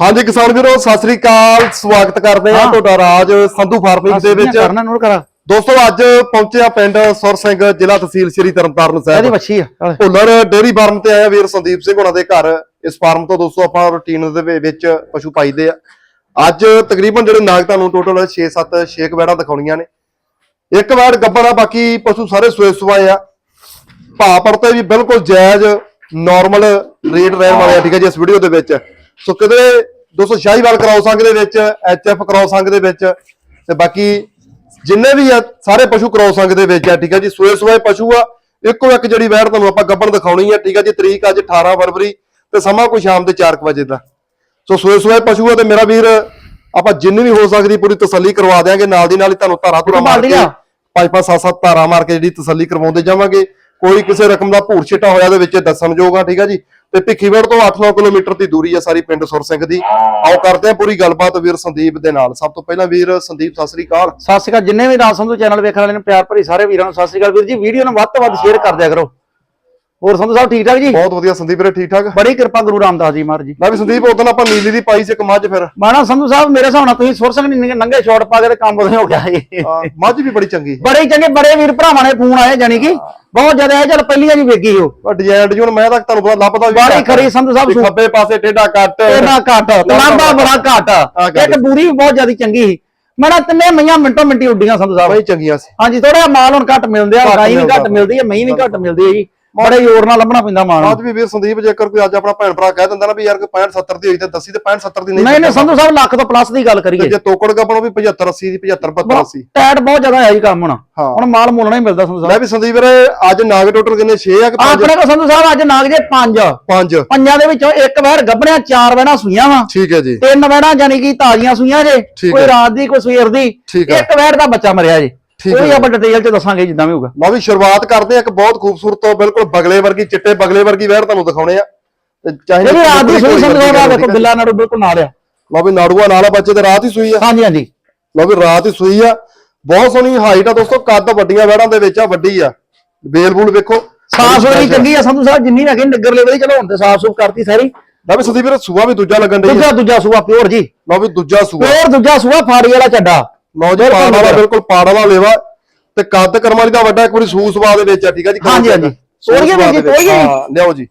ਹਾਂਜੀ ਕਿਸਾਨ ਵੀਰੋ ਸਤਿ ਸ੍ਰੀ ਅਕਾਲ। ਸਵਾਗਤ ਕਰਦੇ ਆ। ਤੁਹਾਡਾ ਰਾਜ ਸੰਧੂ ਫਾਰਮਿੰਗ ਦੇ ਵਿੱਚ। ਕਰਨਾ ਨੂਰ ਕਰਾ। ਦੋਸਤੋ ਅੱਜ ਪਹੁੰਚੇ ਆ ਪਿੰਡ ਸੁਰ ਸਿੰਘ ਜ਼ਿਲ੍ਹਾ ਤਹਿਸੀਲ ਸ੍ਰੀ ਤਰਨਤਾਰਨ ਇਹਦੀ ਸਾਹਿਬ ਵੱਛੀ ਆ ਚੱਲ। ਭੁੱਲਰ ਡੇਅਰੀ ਫਾਰਮ ਤੇ ਆਇਆ ਵੀਰ ਸੰਦੀਪ ਸਿੰਘ ਉਹਨਾਂ ਦੇ ਘਰ। ਇਸ ਫਾਰਮ ਤੋਂ ਦੋਸਤੋ ਆਪਾਂ ਰੂਟੀਨ ਦੇ ਵਿੱਚ ਪਸ਼ੂ ਪਾਈਦੇ ਆ। ਅੱਜ ਤਕਰੀਬਨ ਜਿਹੜੇ ਨਾਗ ਤੁਹਾਨੂੰ ਟੋਟਲ 6-7 ਛੇ ਕੁ ਵੈੜਾਂ ਦਿਖਾਉਣੀਆਂ ਨੇ। ਇੱਕ ਵੈੜ ਗੱਬੜ ਆ ਬਾਕੀ ਪਸ਼ੂ ਸਾਰੇ ਸੋਏ ਸੁਆਏ ਆ। ਭਾਅ ਪੜਤੇ ਵੀ ਬਿਲਕੁਲ ਜਾਇਜ਼ ਨਾਰਮਲ ਰੇਟ ਰਹਿਣ ਵਾਲੇ ਆ ਠੀਕ ਹੈ ਜੀ ਇਸ ਵੀਡੀਓ ਦੇ ਵਿੱਚ। ਸੋ ਕਿਤੇ ਦੋਸਤੋ ਸ਼ਾਹੀਵਾਲ ਕਰਾਓ ਸੰਘ ਦੇ ਵਿੱਚ ਐਚਐਫ ਕਰਾਓ ਸੰਘ ਦੇ ਵਿੱਚ ਤੇ ਬਾਕੀ ਜਿੰਨੇ ਵੀ ਆ ਸਾਰੇ ਪਸ਼ੂ ਕਰਾਓ ਸੰਘ ਦੇ ਵਿੱਚ ਆ ਠੀਕ ਹੈ ਜੀ? ਸੋਏ ਸੋਏ ਪਸ਼ੂ ਆ ਇੱਕੋ ਇੱਕ ਜਿਹੜੀ ਵੈੜ ਤੁਹਾਨੂੰ ਆਪਾਂ ਗੱਬਣ ਦਿਖਾਉਣੀ ਆ ਠੀਕ ਹੈ ਜੀ? ਤਰੀਕ ਅੱਜ 18 ਫਰਵਰੀ ਤੇ ਸਮਾਂ ਕੋਈ ਸ਼ਾਮ ਦੇ 4 ਵਜੇ ਦਾ। ਸੋ ਸੋਏ ਸੋਏ ਪਸ਼ੂ ਆ ਤੇ ਮੇਰਾ ਵੀਰ ਆਪਾਂ ਜਿੰਨੀ ਵੀ ਹੋ ਸਕਦੀ ਪੂਰੀ ਤਸੱਲੀ ਕਰਵਾ ਦਿਆਂਗੇ ਨਾਲ ਦੀ ਨਾਲ ਹੀ ਤੁਹਾਨੂੰ ਧਾਰਾ ਧੁਰਾ ਮਾਰ ਕੇ ਪੰਜ ਪੰਜ ਸੱਤ ਸੱਤ ਧਾਰਾ ਮਾਰ ਕੇ ਜਿਹੜੀ ਤਸੱਲੀ ਕਰਵਾਉਂਦੇ ਜਾਵਾਂਗੇ। ਕੋਈ ਕਿਸੇ ਰਕਮ ਦਾ ਭੂਰ ਛਿੱਟਾ ਹੋਇਆ ਦੇ ਵਿੱਚ ਦੱਸਣਯੋਗ ਆ ਠੀਕ ਆ ਜੀ? ਤੇ ਭਿੱਖੀਵੜ ਤੋਂ 8-9 ਕਿਲੋਮੀਟਰ ਦੀ ਦੂਰੀ ਆ ਸਾਰੀ ਪਿੰਡ ਸੁਰ ਸਿੰਘ ਦੀ। ਆਓ ਕਰਦੇ ਆ ਪੂਰੀ ਗੱਲਬਾਤ ਵੀਰ ਸੰਦੀਪ ਦੇ ਨਾਲ। ਸਭ ਤੋਂ ਪਹਿਲਾਂ ਵੀਰ ਸੰਦੀਪ ਸਤਿ ਸ੍ਰੀ ਅਕਾਲ। ਸਤਿ ਸ਼੍ਰੀ ਅਕਾਲ। ਜਿੰਨੇ ਵੀ ਰਾਜ ਸੰਧੂ ਚੈਨਲ ਵੇਖਣ ਵਾਲੇ ਨੇ ਪਿਆਰ ਭਰੀ ਸਾਰੇ ਵੀਰਾਂ ਨੂੰ ਸਤਿ ਸ਼੍ਰੀ ਅਕਾਲ। ਵੀਰ ਜੀ ਵੀਡੀਓ ਨੂੰ ਵੱਧ ਤੋਂ ਵੱਧ ਸ਼ੇਅਰ ਕਰ ਦਿਆ ਕਰੋ। ਹੋਰ ਸੰਧੂ ਸਾਹਿਬ ਠੀਕ ਠਾਕ ਜੀ? ਬਹੁਤ ਵਧੀਆ ਸੰਦੀਪ ਵੀਰੇ ਠੀਕ ਠਾਕ? ਬੜੀ ਕਿਰਪਾ ਗੁਰੂ ਰਾਮਦਾਸ ਜੀ ਮਹਾਰਾਜ ਜੀ। ਮੈਂ ਵੀ ਸੰਦੀਪ ਉਦੋਂ ਆਪਾਂ ਨੀਲੀ ਦੀ ਪਾਈ ਸੀ ਇੱਕ ਮੱਝ ਫਿਰ। ਮਾਣਾ ਸੰਧੂ ਸਾਹਿਬ ਮੇਰੇ ਹਿਸਾਬ ਨਾਲ ਤੁਸੀਂ ਸੁਰ ਸਿੰਘ ਨੇ ਨੰਗੇ ਸ਼ਾਟ ਪਾ ਕੇ ਤੇ ਕੰਮ ਉਹਦੇ ਹੋ ਗਿਆ ਜੀ। ਮੱਝ ਵੀ ਬੜੀ ਚੰਗੀ ਬੜੇ ਚੰਗੇ ਬੜੇ ਵੀਰ ਭਰਾਵਾਂ ਨੇ ਫੋਨ ਆਏ ਜਾਨੀ ਕਿ ਬਹੁਤ ਜ਼ਿਆਦਾ ਇਹ ਚੱਲ ਪਹਿਲੀਆਂ ਜੀ ਵੇਗੀ ਉਹ। ਡਿਜ਼ਾਈਨ ਜੂਨ ਮੈਂ ਤਾਂ ਤੁਹਾਨੂੰ ਪਤਾ ਲੱਭਦਾ ਬਾੜੀ। ਖਰੀ ਸੰਧੂ ਸਾਹਿਬ ਖੱਬੇ ਪਾਸੇ ਟੇਢਾ ਕੱਟ ਇਹਨਾਂ ਘੱਟ ਤਲਾਬਾ ਬੜਾ ਘੱਟ। ਇੱਕ ਬੂਰੀ ਵੀ ਬਹੁਤ ਜ਼ਿਆਦਾ ਚੰਗੀ ਸੀ। ਮੈਂ ਤਿੰਨੇ ਮਈਆਂ ਮਿੰਟੋ ਮਿੰਟੀ ਉੱਡੀਆਂ ਸੰਧੂ ਸਾਹਿਬ। ਬੜੀ ਚੰਗੀਆਂ ਸੀ। ਹਾਂਜੀ ਥੋੜਾ ਮਾਲ ਹੁਣ ਘੱਟ ਮਿਲਦੇ ਆ ਗਾਈ ਵੀ ਘੱਟ ਮਿਲਦੀ ਹੈ ਮਹੀਂ ਵੀ ਘੱਟ ਮਿਲਦੀ ਹੈ ਜੀ। ਬੜੇ ਜ਼ੋਰ ਨਾਲ ਲੱਭਣਾ ਪੈਂਦਾ ਮਾਲ ਅੱਜ ਵੀ ਵੀਰ ਸੰਦੀਪ ਜੇਕਰ ਕੋਈ ਅੱਜ ਆਪਣਾ ਭੈਣ ਭਰਾ ਕਹਿ ਦਿੰਦਾ ਨਾ ਵੀ ਯਾਰ ਕੋਈ 65 70 ਦੀ ਹੋਈ ਤੇ ਦੱਸੀ ਤੇ 65 70 ਦੀ ਨਹੀਂ ਨਹੀਂ ਨਹੀਂ ਸੰਧੂ ਸਾਹਿਬ ਲੱਖ ਤੋਂ ਪਲੱਸ ਦੀ ਗੱਲ ਕਰੀਏ। ਜੇ ਤੋਕੜ ਗੱਪਣੋਂ ਵੀ 75 80 ਦੀ 75 72 80 ਟੈਟ ਬਹੁਤ ਜ਼ਿਆਦਾ ਹੈ ਜੀ ਕੰਮ ਹੁਣ। ਹੁਣ ਮਾਲ ਮੁੱਲਣਾ ਹੀ ਮਿਲਦਾ ਸੰਧੂ ਸਾਹਿਬ। ਮੈਂ ਵੀ ਸੰਦੀਪ ਵੀਰੇ ਅੱਜ ਨਾਗ ਟੋਟਲ ਕਿੰਨੇ? 6 ਆ ਕਿ 5 ਆਪਣੇ ਕੋਲ ਸੰਧੂ ਸਾਹਿਬ ਅੱਜ ਨਾਗ ਜੇ ਪੰਜ। 5 ਪੰਜਾਂ ਦੇ ਵਿੱਚੋਂ ਇੱਕ ਵਹਿਰ ਗੱਭਣਿਆ ਚਾਰ ਵਹਿਣਾ ਸੂਈਆਂ ਵਾ। ਠੀਕ ਹੈ ਜੀ। ਤਿੰਨ ਵਹਿਣਾ ਯਾਨੀ ਕਿ ਤਾਜ਼ੀਆਂ ਸੂਈਆਂ ਜੇ। ਕੋਈ। ਰਾਤ ਦੀ ਕੋਈ ਸਵੇਰ ਦੀ। ਇੱਕ ਵਹਿਰ ਦਾ ਬੱਚਾ ਮਰਿਆ ਜੇ। ਠੀਕ ਕੋਈ ਹੈ। ਆਪਾਂ ਡਿਟੇਲ ਚ ਦੱਸਾਂਗੇ ਜਿੱਦਾਂ ਵੀ ਹੋਊਗਾ। ਲਓ ਵੀ ਸ਼ੁਰੂਆਤ ਕਰਦੇ ਆ ਇੱਕ ਬਹੁਤ ਖੂਬਸੂਰਤ ਬਿਲਕੁਲ ਬਗਲੇ ਵਰਗੀ ਚਿੱਟੇ ਬਗਲੇ ਵਰਗੀ ਵਹਿਰ ਤੁਹਾਨੂੰ ਦਿਖਾਉਣੇ ਆ। ਤੇ ਚਾਹੇ ਜਿਹੜੀ ਰਾਤ ਦੀ ਸੂਈ ਆ ਠੀਕ ਦੇਖੋ। ਬਿੱਲਾ ਨਾੜੂ ਬਿਲਕੁਲ ਨਾਲ ਆ। ਲਓ ਵੀ ਨਾੜੂਆ ਨਾਲ ਆ ਬੱਚੇ ਤੇ ਰਾਤ ਹੀ ਸੂਈ ਆ। ਹਾਂਜੀ ਹਾਂਜੀ। ਲਓ ਵੀ ਰਾਤ ਹੀ ਸੂਈ ਆ। ਬਹੁਤ ਸੋਹਣੀ ਹਾਈਟ ਆ ਦੋਸਤੋ ਕੱਦ ਵੱਡੀਆਂ ਵਹਿੜਾਂ ਦੇ ਵਿੱਚ ਆ ਵੱਡੀ ਆ। ਬੇਲ ਬੂਲ ਵੇਖੋ। ਸਾਫ਼ ਸੁਥਰੀ ਚੰਗੀ ਆ ਸੰਧੂ ਸਾਹਿਬ ਜਿੰਨੀ ਹੈਗੀ ਨਿੱਗਰ ਲੈ ਚਲੋ ਹੁਣ ਤੇ ਸਾਫ਼ ਸੁਥ ਕਰਤੀ ਸਾਰੀ। ਲਓ ਵੀ ਸੰਦੀਪ ਵੀਰੇ ਸੂਆ ਵੀ ਦੂਜਾ ਲੱਗਣ ਆ। ਦੂਜਾ ਦੂਜਾ ਸੂਆ ਪਿਓਰ ਜੀ। ਲਓ ਵੀ ਦੂਜਾ ਸੂਆ। ਪਿਓਰ ਦੂਜਾ ਸੂਆ ਫਾੜੀ ਵਾਲਾ ਚੱਡਾ। ਲਓ ਜੀ ਪਾੜ ਵਾਲਾ ਬਿਲਕੁਲ ਪਾੜ ਵਾਲਾ ਲੇਵਾ ਤੇ ਕੱਦ ਕਰਮਾਲੀ ਦਾ ਵੱਡਾ ਇੱਕ ਵਾਰੀ ਸੂ ਸਵਾ ਦੇ ਵਿੱਚ ਆ ਠੀਕ ਆ ਜੀ? ਹਾਂਜੀ, ਹਾਂਜੀ। ਤੋੜੀਏ ਵੀਰ ਜੀ, ਦੇ। ਤੋੜੀਏ। ਹਾਂ ਲਿਆਓ ਜੀ।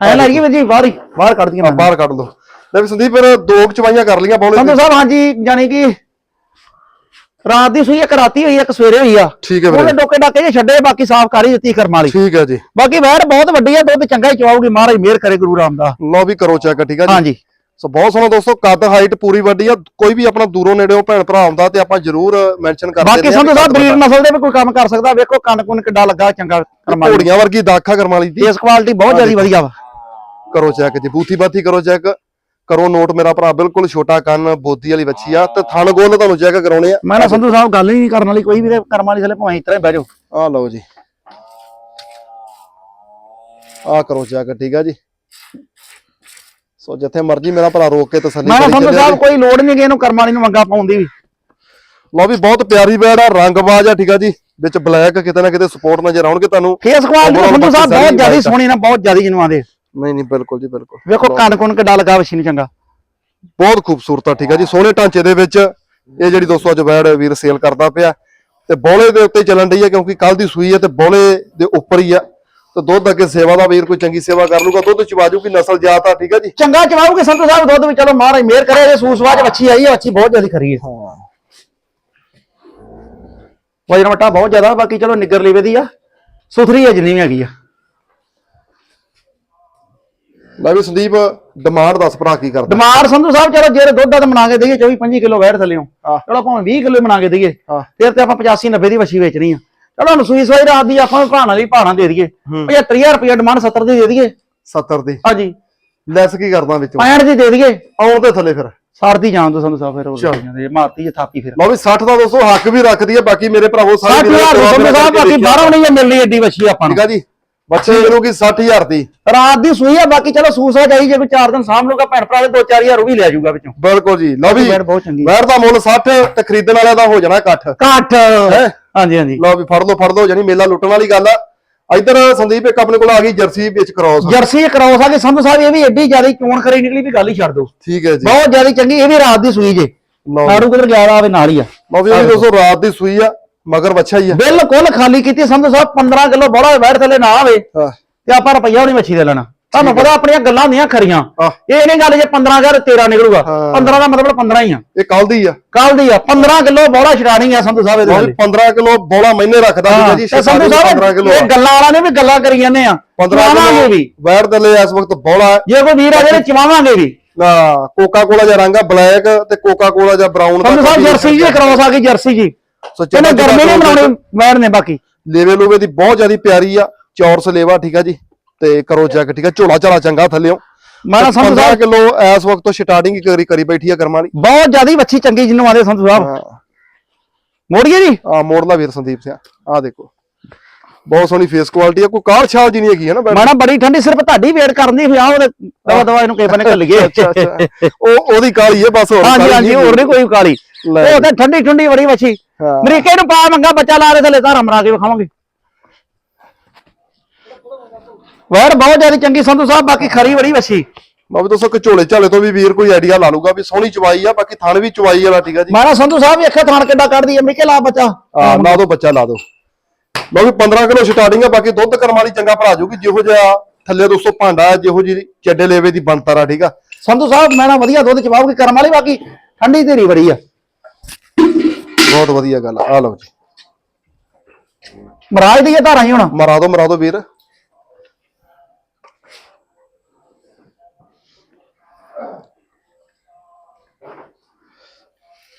ਐ ਲੱਗੀ ਵੀਰ ਜੀ ਬਾਹਰ ਹੀ ਬਾਹਰ ਕੱਢ ਦੀਆਂ ਬਾਹਰ ਕੱਢ ਲਓ। ਲੈ ਵੀ ਸੰਦੀਪ ਫਿਰ ਦੋ ਚਵਾਈਆਂ ਕਰ ਲੀਆਂ ਬੌਲੇ ਸੰਧੂ ਸਾਹਿਬ ਹਾਂਜੀ ਜਾਨੀ ਕਿ ਰਾਤ ਦੀ ਸੂਈ ਇੱਕ ਰਾਤੀ ਹੋਈ ਇੱਕ ਸਵੇਰੇ ਹੋਈ ਆ। ਠੀਕ ਹੈ ਉਹਨੇ ਵੀਰੇ ਡੋਕੇ ਡਾਕੇ ਜੇ ਛੱਡੇ ਬਾਕੀ ਸਾਫ਼ ਕਰ ਹੀ ਦਿੱਤੀ ਕਰਮ ਵਾਲੀ। ਠੀਕ ਹੈ ਜੀ। ਬਾਕੀ ਵੈਰ ਬਹੁਤ ਵੱਡੀ ਆ ਦੁੱਧ ਚੰਗਾ ਹੀ ਚਵਾਉਗੀ ਮਹਾਰਾਜ ਮਿਹਰ ਕਰੇ ਗੁਰੂ ਰਾਮਦਾਸ ਲਓ ਵੀ ਕਰੋ ਚੈੱਕ ਠੀਕ ਆ ਜੀ। ਹਾਂਜੀ। ਸੋ ਬਹੁਤ ਸੋਹਣਾ ਦੋਸਤੋ ਕੱਦ ਹਾਈਟ ਪੂਰੀ ਵੱਡੀ ਆ। ਕੋਈ ਵੀ ਆਪਣਾ ਦੂਰੋਂ ਨੇੜੇੋਂ ਭੈਣ ਭਰਾ ਆਉਂਦਾ ਤੇ ਆਪਾਂ ਜ਼ਰੂਰ ਮੈਂਸ਼ਨ ਕਰ ਬਾਕੀ ਦਿੰਦੇ ਆ ਸੰਧੂ ਸਾਹਿਬ ਬਰੀਡ ਨਸਲ ਦੇ ਵੀ ਕੋਈ ਕੰਮ ਕਰ ਸਕਦਾ। ਵੇਖੋ ਕੰਨ ਕੁੰਨ ਕਿੱਡਾ ਲੱਗਾ ਚੰਗਾ ਕਰਮ ਵਾਲੀ। ਘੋੜੀਆਂ ਵਰਗੀ ਦਾਖਾ ਕਰਮਾਲੀ ਦੀ। ਇਸ ਕੁਆਲਿਟੀ ਬਹੁਤ ਜ਼ਿਆਦਾ ਵਧੀਆ ਵਾ। ਕਰੋ ਚੈੱਕ ਜੀ ਬੂਥੀ ਬਾਥੀ ਕਰੋ ਚੈੱਕ ਕਰੋ ਨੋਟ ਮੇਰਾ ਭਰਾ ਬਿਲਕੁਲ ਛੋਟਾ ਕੰਨ ਬੋਦੀ ਵਾਲੀ ਬੱਚੀ ਆ। ਤੇ ਥਣ ਗੋਲ ਤੁਹਾਨੂੰ ਚੈੱਕ ਕਰਾਉਣੇ ਆ। ਮੈਂ ਨਾ ਸੰਧੂ ਸਾਹਿਬ ਗੱਲ ਹੀ ਨਹੀਂ ਕਰਨ ਵਾਲੀ ਕੋਈ ਵੀ ਕਰਮ ਵਾਲੀ ਥਲੇ ਭਾਵੇਂ ਇਤਰਾ ਹੀ ਬਹਿ ਜਾਓ। ਆ ਲਓ ਜੀ। ਆ ਕਰੋ ਚੈੱਕ ਠੀਕ ਆ ਜੀ। ਸੋ ਜਿੱਥੇ ਮਰਜ਼ੀ ਮੇਰਾ ਭਰਾ ਰੋਕ ਕੇ ਤਸੱਲੀ ਮੈਂ ਸੰਧੂ ਚੱਲਿਆ ਸਾਹਿਬ। ਕੋਈ ਲੋੜ ਨਹੀਂ ਕਿ ਇਹਨੂੰ ਕਰਮ ਵਾਲੀ ਨੂੰ ਮੰਗਾ ਪਾਉਂਦੀ ਵੀ। ਲਓ ਵੀ ਬਹੁਤ ਪਿਆਰੀ ਬੈੜ ਆ ਰੰਗਬਾਜ਼ ਆ ਠੀਕ ਆ ਜੀ। ਵਿੱਚ ਬਲੈਕ ਕਿਤੇ ਨਾ ਕਿਤੇ ਸਪੋਰਟ ਨਜ਼ਰ ਆਉਣਗੇ ਤੁਹਾਨੂੰ। ਫੇਸ ਕੁਆਲਿਟੀ Overall ਸੰਧੂ ਸਾਹਿਬ ਬਹੁਤ ਜ਼ਿਆਦਾ ਸੋਹਣੀ ਨਾ ਬਹੁਤ ਜ਼ਿਆਦਾ ਜਨਵਾ ਦੇ। ਨਹੀਂ ਨਹੀਂ ਬਿਲਕੁਲ ਜੀ ਬਿਲਕੁਲ। ਵੇਖੋ ਕੰਨ ਕੁੰਨ ਕਿੱਡਾ ਲੱਗਾ ਵਸ਼ੀ ਨੂੰ ਚੰਗਾ। ਬਹੁਤ ਖੂਬਸੂਰਤ ਆ ਠੀਕ ਆ ਜੀ। ਸੋਹਣੇ ਢਾਂਚੇ ਦੇ ਵਿੱਚ ਇਹ ਜਿਹੜੀ ਦੋਸਤੋ ਅੱਜ ਬੈੜ ਵੀਰ ਸੇਲ ਕਰਦਾ ਪਿਆ। ਤੇ ਬੋਲੇ ਦੇ ਉੱਤੇ ਚੱਲਣ ਡਈ ਆ ਕਿਉਂਕਿ ਕੱਲ ਦੀ ਸੂਈ ਹੈ ਤੇ ਬੋਲੇ ਦੇ ਉੱਪਰ ਹੀ ਆ। ਤੇ ਦੁੱਧ ਅੱਗੇ ਸੇਵਾ ਦਾ ਵੀਰ ਕੋਈ ਚੰਗੀ ਸੇਵਾ ਕਰ ਲੂਗਾ ਦੁੱਧ ਚਵਾਜੂ ਕੀ ਨਸਲ ਜਾਤ ਆ ਠੀਕ ਆ ਜੀ? ਚੰਗਾ ਚਵਾਉਗੇ ਸੰਧੂ ਸਾਹਿਬ ਦੁੱਧ ਵੀ ਚਲੋ ਮਹਾਰਾਜ ਮਿਹਰ ਕਰੇ ਇਹ ਸੂਸਵਾਜ ਵੱਛੀ ਆਈ ਹੈ ਵੱਛੀ ਬਹੁਤ ਜ਼ਿਆਦਾ ਖਰੀ ਹੈ। ਵਜਨ ਵਟਾ ਬਹੁਤ ਜ਼ਿਆਦਾ ਬਾਕੀ ਚਲੋ ਨਿੱਗਰ ਲੀਵੇ ਦੀ ਆ ਸੁਥਰੀ ਹੈ ਜਿੰਨੀ ਵੀ ਹੈਗੀ ਆ। ਲੈ ਵੀ ਸੰਦੀਪ ਡਿਮਾਂਡ ਦੱਸ ਭਰਾ ਕੀ ਕਰਦਾ। ਡਿਮਾਂਡ ਸੰਧੂ ਸਾਹਿਬ ਚਲੋ ਜੇ ਦੁੱਧ ਦਾ ਬਣਾ ਕੇ ਦਈਏ 24 25 ਕਿਲੋ ਵੈਰ ਥੱਲਿਓ ਹਾਂ। ਚਲੋ ਭਾਵੇਂ 20 ਕਿਲੋ ਬਣਾ ਕੇ ਦਈਏ। ਫਿਰ ਤੇ ਆਪਾਂ 85 90 ਦੀ ਵੱਛੀ ਵੇਚਣੀ ਆ। ਚਲੋ ਹੁਣ ਸੂਈ ਸਵਾਈ ਰਾਤ ਦੀ ਆਪਾਂ ਭਾਣਾ ਲਈ ਭਾਣਾ ਦੇ ਦਈਏ। 75000 ਰੁਪਏ ਡਿਮਾਂਡ 70 ਦੀ ਦੇ ਦਈਏ। 70 ਦੀ। ਹਾਂਜੀ। ਲੈਸ ਕੀ ਕਰਦਾ ਵਿੱਚੋਂ? 65 ਦੀ ਦੇ ਦਈਏ। ਆਉਣ ਦੇ ਥੱਲੇ ਫਿਰ। ਸਰਦੀ ਜਾਣ ਤੋਂ ਸੰਧੂ ਸਾਹਿਬ ਫਿਰ ਚੱਲ। ਜਾਂਦੇ ਮਾਰਤੀ ਜੇ ਥਾਪੀ ਫਿਰ। ਲਓ ਵੀ 60 ਦਾ ਦੋਸਤੋ ਹੱਕ ਵੀ ਰੱਖਦੀ ਹੈ ਬਾਕੀ ਮੇਰੇ ਭਰਾਵੋ ਸਾਰੇ 60000 ਦੀ ਸੰਧੂ ਸਾਹਿਬ ਬਾਕੀ ਬਾਹਰੋਂ ਨਹੀਂ ਮਿਲਣੀ ਏਡੀ ਵੱਛੀ ਆਪਾਂ ਨੂੰ। ਠੀਕ ਆ ਜੀ। ਬੱਚੇ ਮਿਲੂਗੀ 60000 ਦੀ। ਰਾਤ ਦੀ ਸੂਈ ਆ ਬਾਕੀ ਚਲੋ ਸੂਸਾ ਜਾਈ ਜੇ ਕੋਈ ਚਾਰ ਦਿਨ ਸਾਂਭ ਲੂਗਾ ਭੈਣ ਭਰਾ ਦੇ 2-4000 ਉਹ ਵੀ ਲੈ ਜਾਊਗਾ ਵਿੱਚੋਂ। ਬਿਲਕੁਲ ਜੀ। ਲਓ ਵੀ ਵੈਰ ਬਹੁਤ ਚੰਗੀ ਵੈਰ ਦਾ ਮੁੱਲ 60 ਤੇ ਖਰੀਦਣ ਵਾਲਿਆਂ ਦਾ ਹੋ ਜਾਣਾ ਇਕੱਠ। ਕਾਠ ਹਾਂਜੀ ਹਾਂਜੀ। ਲਓ ਵੀ ਫੜ ਲਓ ਫੜ ਲਓ ਜਾਨੀ ਮੇਲਾ ਲੁੱਟਣ ਵਾਲੀ ਗੱਲ ਆ। ਇੱਧਰ ਸੰਦੀਪ ਇੱਕ ਆਪਣੇ ਕੋਲ ਆ ਗਈ ਜਰਸੀ ਵਿੱਚ ਕ੍ਰੋਸ ਜਰਸੀ ਕਰਾਉ ਸਾਗੇ ਸੰਧੂ ਸਾਹਿਬ ਇਹ ਵੀ ਐਡੀ ਜ਼ਿਆਦਾ ਚੋਣ ਕਰੀ ਨਿਕਲੀ ਵੀ ਗੱਲ ਹੀ ਛੱਡ ਦੋ ਠੀਕ ਹੈ ਜੀ। ਬਹੁਤ ਜ਼ਿਆਦਾ ਚੰਗੀ ਇਹ ਵੀ ਰਾਤ ਦੀ ਸੂਈ ਜੇ। ਨਾੜੂ ਕਿਧਰ ਗਿਆ ਆਵੇ ਨਾਲ ਹੀ ਆ। ਲਓ ਵੀ ਦੋਸਤੋ ਰਾਤ ਦੀ ਸੂਈ ਆ ਮਗਰ ਬੱਚਾ ਹੀ ਆ। ਬਿਲਕੁਲ ਖਾਲੀ ਕੀਤੀ ਸੰਧੂ ਸਾਹਿਬ 15 ਕਿਲੋ ਬੜਾ ਬੈਠ ਥੱਲੇ ਨਾ ਆਵੇ। ਤੇ ਆਪਾਂ ਰੁਪਈਆ ਨਹੀਂ ਮੱਛੀ ਦੇ ਲੈਣਾ। ਤੁਹਾਨੂੰ ਪਤਾ ਆਪਣੀਆਂ ਗੱਲਾਂ ਹੁੰਦੀਆਂ ਖਰੀਆਂ। ਆਹ। ਇਹ ਨਹੀਂ ਗੱਲ ਜੇ 15000 13 ਨਿਕਲੂਗਾ। ਹਾਂ। 15 ਦਾ ਮਤਲਬ 15 ਹੀ ਆ। ਇਹ ਕੱਲ ਦੀ ਆ। ਕੱਲ ਦੀ ਆ। 15 ਕਿਲੋ ਬੋਲਾ ਛਡਾਣੀ ਆ ਸੰਧੂ ਸਾਹਿਬ ਇਹਦੇ ਨਾਲ ਜੀ 15 ਕਿਲੋ ਬੋਲਾ ਮਹੀਨੇ ਰੱਖਦਾ ਸੀਗਾ ਜੀ ਤੇ ਸੰਧੂ 15 ਸਾਹਿਬ ਕਿਲੋ ਇਹ ਗੱਲਾਂ ਵਾਲਾ ਨੇ ਵੀ ਗੱਲਾਂ ਕਰੀ ਜਾਂਦੇ ਆ। 15 ਚਵਾਵਾਂਗੇ ਕਿਲੋ ਵੀ। ਵੈਰ ਲਈ ਇਸ ਵਕਤ ਬੋਲਾ ਜੇ ਕੋਈ ਵੀਰ ਆ ਜਿਹੜੇ ਚਵਾਵਾਂਗੇ ਵੀ। ਨਾ ਕੋਕਾ ਕੋਲਾ ਜਾਂ ਰੰਗ ਆ ਬਲੈਕ ਤੇ ਕੋਕਾ ਕੋਲਾ ਜਾਂ ਬਰਾਊਨ ਸੰਧੂ ਸਾਹਿਬ ਜਰਸੀ ਜੀ ਕਰਾਉ ਸਾਗੀ ਜਰਸੀ ਜੀ। ਸੱਚੇ ਇਹਨੇ ਗਰਮੀ ਨਹੀਂ ਬਣਾਉਣੀ ਵੈੜ ਨੇ ਬਾਕੀ। ਲੇਵੇ ਲੂਵੇ ਦੀ ਬਹੁਤ ਜ਼ਿਆਦੀ ਪਿਆਰੀ ਆ। ਚੌਰਸ ਲੇਵਾ ਠੀਕ ਆ ਜੀ। ਤੇ ਕਰੋ ਚੈੱਕ ਠੀਕ ਆ ਝੋਲਾ ਝਾਲਾ ਚੰਗਾ ਥੱਲਿਓ। ਮੈਂ ਨਾ ਸੰਧੂ 15 ਸਾਹਿਬ ਕਿਲੋ ਇਸ ਵਕਤ ਤੋਂ ਸਟਾਰਟਿੰਗ ਹੀ ਕਰੀ ਕਰੀ ਬੈਠੀ ਆ ਕਰਮਾਂ ਵਾਲੀ। ਬਹੁਤ ਜ਼ਿਆਦੀ ਵੱਛੀ ਚੰਗੀ ਜਿਹਨੂੰ ਆਦੇ ਸੰਧੂ ਸਾਹਿਬ। ਹਾਂ। ਮੋੜੀਏ ਜੀ। ਆ ਮੋੜਲਾ ਵੀਰ ਸੰਦੀਪ ਸਿੰਘ। ਆ ਦੇਖੋ। ਬਹੁਤ ਸੋਹਣੀ ਫੇਸ ਕੁਆਲਿਟੀ ਆ। ਕੋਈ ਕਾਲ ਛਾਲ ਜੀ ਨਹੀਂ ਹੈਗੀ ਹੈ ਨਾ ਬੜੀ ਠੰਡੀ ਸਿਰਫ ਤੁਹਾਡੀ ਵੇਟ ਕਰਨੀ ਵੀ ਆ ਉਹਦੇ ਦਵਾ ਦਵਾ ਇਹਨੂੰ ਕਿਸੇ ਬੰਨੇ ਘੱਲ ਗਏ ਉਹ ਉਹਦੀ ਕਾਲੀ ਹੈ ਬਸ ਹੋਰ ਹਾਂਜੀ ਹਾਂਜੀ ਹੋਰ ਨਹੀਂ ਕੋਈ ਕਾਲੀ। ਉਹ ਤੇ ਠੰਡੀ ਠੰਡੀ ਬੜੀ ਵੱਛੀ। ਹਾਂ। ਅਮਰੀਕੇ ਨੂੰ ਪਾ ਮੰਗਾ ਬੱਚਾ ਲਾ ਦੇ ਥੱਲੇ ਧਾਰਾ ਮਰਾ ਕੇ ਵਿਖਾਵਾਂਗੇ। ਵੈਰ ਬਹੁਤ ਜ਼ਿਆਦਾ ਚੰਗੀ ਸੰਧੂ ਸਾਹਿਬ ਬਾਕੀ ਖਰੀ ਬੜੀ ਵੱਛੀ। ਮੈਂ ਵੀ ਦੱਸੋ ਕਿ ਝੋਲੇ ਝਾਲੇ ਤੋਂ ਵੀ ਵੀਰ ਕੋਈ ਆਈਡੀਆ ਲਾ ਲੂਗਾ ਵੀ ਸੋਹਣੀ ਚਵਾਈ ਆ ਬਾਕੀ ਥਣ ਵੀ ਚਵਾਈ ਵਾਲਾ ਠੀਕ ਆ ਜੀ। ਮਾਰਾ ਸੰਧੂ ਸਾਹਿਬ ਵੇਖਿਆ ਥਾਣ ਕਿੱਡਾ ਕੱਢਦੀ ਅਮਰੀਕੇ ਲਾ ਬੱਚਾ। ਆ ਲਾ ਦੋ ਬੱਚਾ ਲਾ ਦੋ। ਲਓ ਵੀ 15 ਕਿਲੋ ਸਟਾਰਟਿੰਗ ਆ ਬਾਕੀ ਦੁੱਧ ਕਰਮ ਵਾਲੀ ਚੰਗਾ ਭਰਾ ਜੂਗੀ ਜਿਹੋ ਜਿਹਾ ਥੱਲੇ ਦੋਸਤੋ ਭਾਂਡਾ ਜਿਹੋ ਜੀ ਚੱਡੇ ਲੇਵੇ ਦੀ ਬਣਤਰ ਆ ਠੀਕ ਆ। ਸੰਧੂ ਸਾਹਿਬ ਮੈਂ ਨਾ ਵਧੀਆ ਦੁੱਧ ਚਵਾਉਗੀ ਕਰਮ ਵਾਲੀ ਬਾਕੀ ਠੰਡੀ ਤੇਰੀ ਬੜੀ ਆ। ਬਹੁਤ ਵਧੀਆ ਗੱਲ ਆ ਲਓ ਜੀ। ਮਹਾਰਾਜ ਦੀ ਇਹ ਧਾਰਾਂ ਹੀ ਹੁਣ। ਮਰਾ ਦੋ ਮਰਾ ਦੋ ਵੀਰ।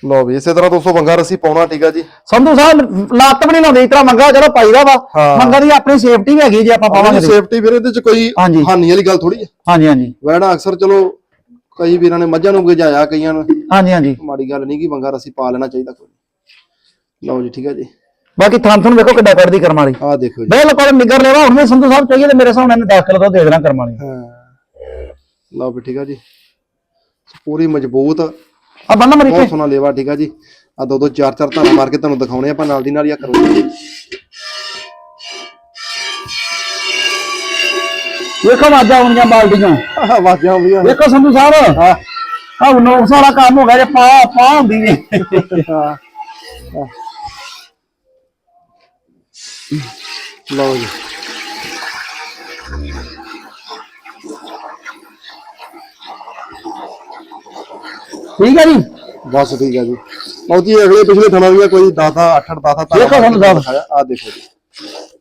ਲਓ ਵੀ ਇਸੇ ਤਰ੍ਹਾਂ ਦੋਸਤੋ ਵੰਗਾ ਰਸੀ ਪਾਉਣਾ ਠੀਕ ਆ ਜੀ। ਸੰਧੂ ਸਾਹਿਬ ਲੱਤ ਵੀ ਨਹੀਂ ਲਾਉਂਦੇ ਇਸ ਤਰ੍ਹਾਂ ਮੰਗਾ ਚਲੋ ਪਾਈਦਾ ਵਾ। ਹਾਂ। ਮੰਗਾ ਦੀ ਆਪਣੀ ਸੇਫਟੀ ਵੀ ਹੈਗੀ ਜੇ ਆਪਾਂ ਪਾਵਾਂਗੇ। ਸੇਫਟੀ ਵੀਰ ਇਹਦੇ ਚ ਕੋਈ। ਹਾਨੀ ਵਾਲੀ ਗੱਲ ਥੋੜੀ ਆ। ਹਾਂਜੀ ਹਾਂਜੀ। ਵੈੜਾ ਅਕਸਰ ਚਲੋ ਕਈ ਵੀਰਾਂ ਨੇ ਮੱਝਾਂ ਨੂੰ ਗਜਾਇਆ ਕਈਆਂ ਨੂੰ। ਹਾਂਜੀ ਹਾਂਜੀ। ਮਾੜੀ ਗੱਲ ਨਹੀਂ ਕਿ ਵੰਗਾ ਰਸੀ ਪਾ ਲੈਣਾ ਚਾਹੀਦਾ ਕੋਈ। ਲਓ ਜੀ ਠੀਕ ਆ ਜੀ। ਬਾਕੀ ਥਾਂ ਤੁਹਾਨੂੰ ਵੇਖੋ ਕਿੱਡਾ ਕੱਢਦੀ ਕਰਮ ਵਾਲੀ। ਆਹ ਦੇਖੋ ਜੀ। ਬਿਲਕੁਲ ਨਿਗਰ ਲੈਵਾ ਹੁਣ ਵੀ ਸੰਧੂ ਸਾਹਿਬ ਚਾਹੀਏ ਤੇ ਮੇਰੇ ਹਿਸਾਬ ਨਾਲ ਦਾਖਲ ਤੋਂ ਦੇ ਦੇਣਾ ਕਰਮ ਵਾਲੀ। ਹਾਂ। ਲਓ ਵੀ ਠੀਕ ਆ ਜੀ। ਪੂਰੀ ਮਜ਼ਬੂਤ ਆ ਬੰਦਾ ਮਰੀਕੇ ਬਹੁਤ ਸੋਹਣਾ ਲੇਵਾ ਠੀਕ ਆ ਜੀ। ਆ ਦੋ ਦੋ ਚਾਰ ਚਾਰ ਧਾਰਾ ਮਾਰ ਕੇ ਤੁਹਾਨੂੰ ਦਿਖਾਉਣੇ ਆਪਾਂ ਨਾਲ ਦੀ ਨਾਲ ਹੀ ਆ ਕਰੋ ਵੇਖੋ ਵਾਜਾ ਆਉਣੀਆਂ ਬਾਲਟੀਆਂ। ਆਵਾਜ਼ਾਂ ਆਉਂਦੀਆਂ ਵੇਖੋ ਸੰਧੂ ਸਾਹਿਬ। ਹਾਂ। ਆ ਨੋਕਸ ਵਾਲਾ ਕੰਮ ਹੋ ਗਿਆ ਜੇ ਪਾ ਪਾ ਹੁੰਦੀ ਨੇ ਲਓ ਜੀ। ਠੀਕ ਹੈ ਜੀ? ਬਸ ਠੀਕ ਆ ਜੀ। ਜੀ ਅਗਲੇ ਪਿਛਲੇ ਥਣਾ ਦੀਆਂ ਕੋਈ 10 8 10 10 ਦੇਖੋ ਸਾਨੂੰ ਸਾਹਿਬ। ਆ ਦੇਖੋ ਜੀ।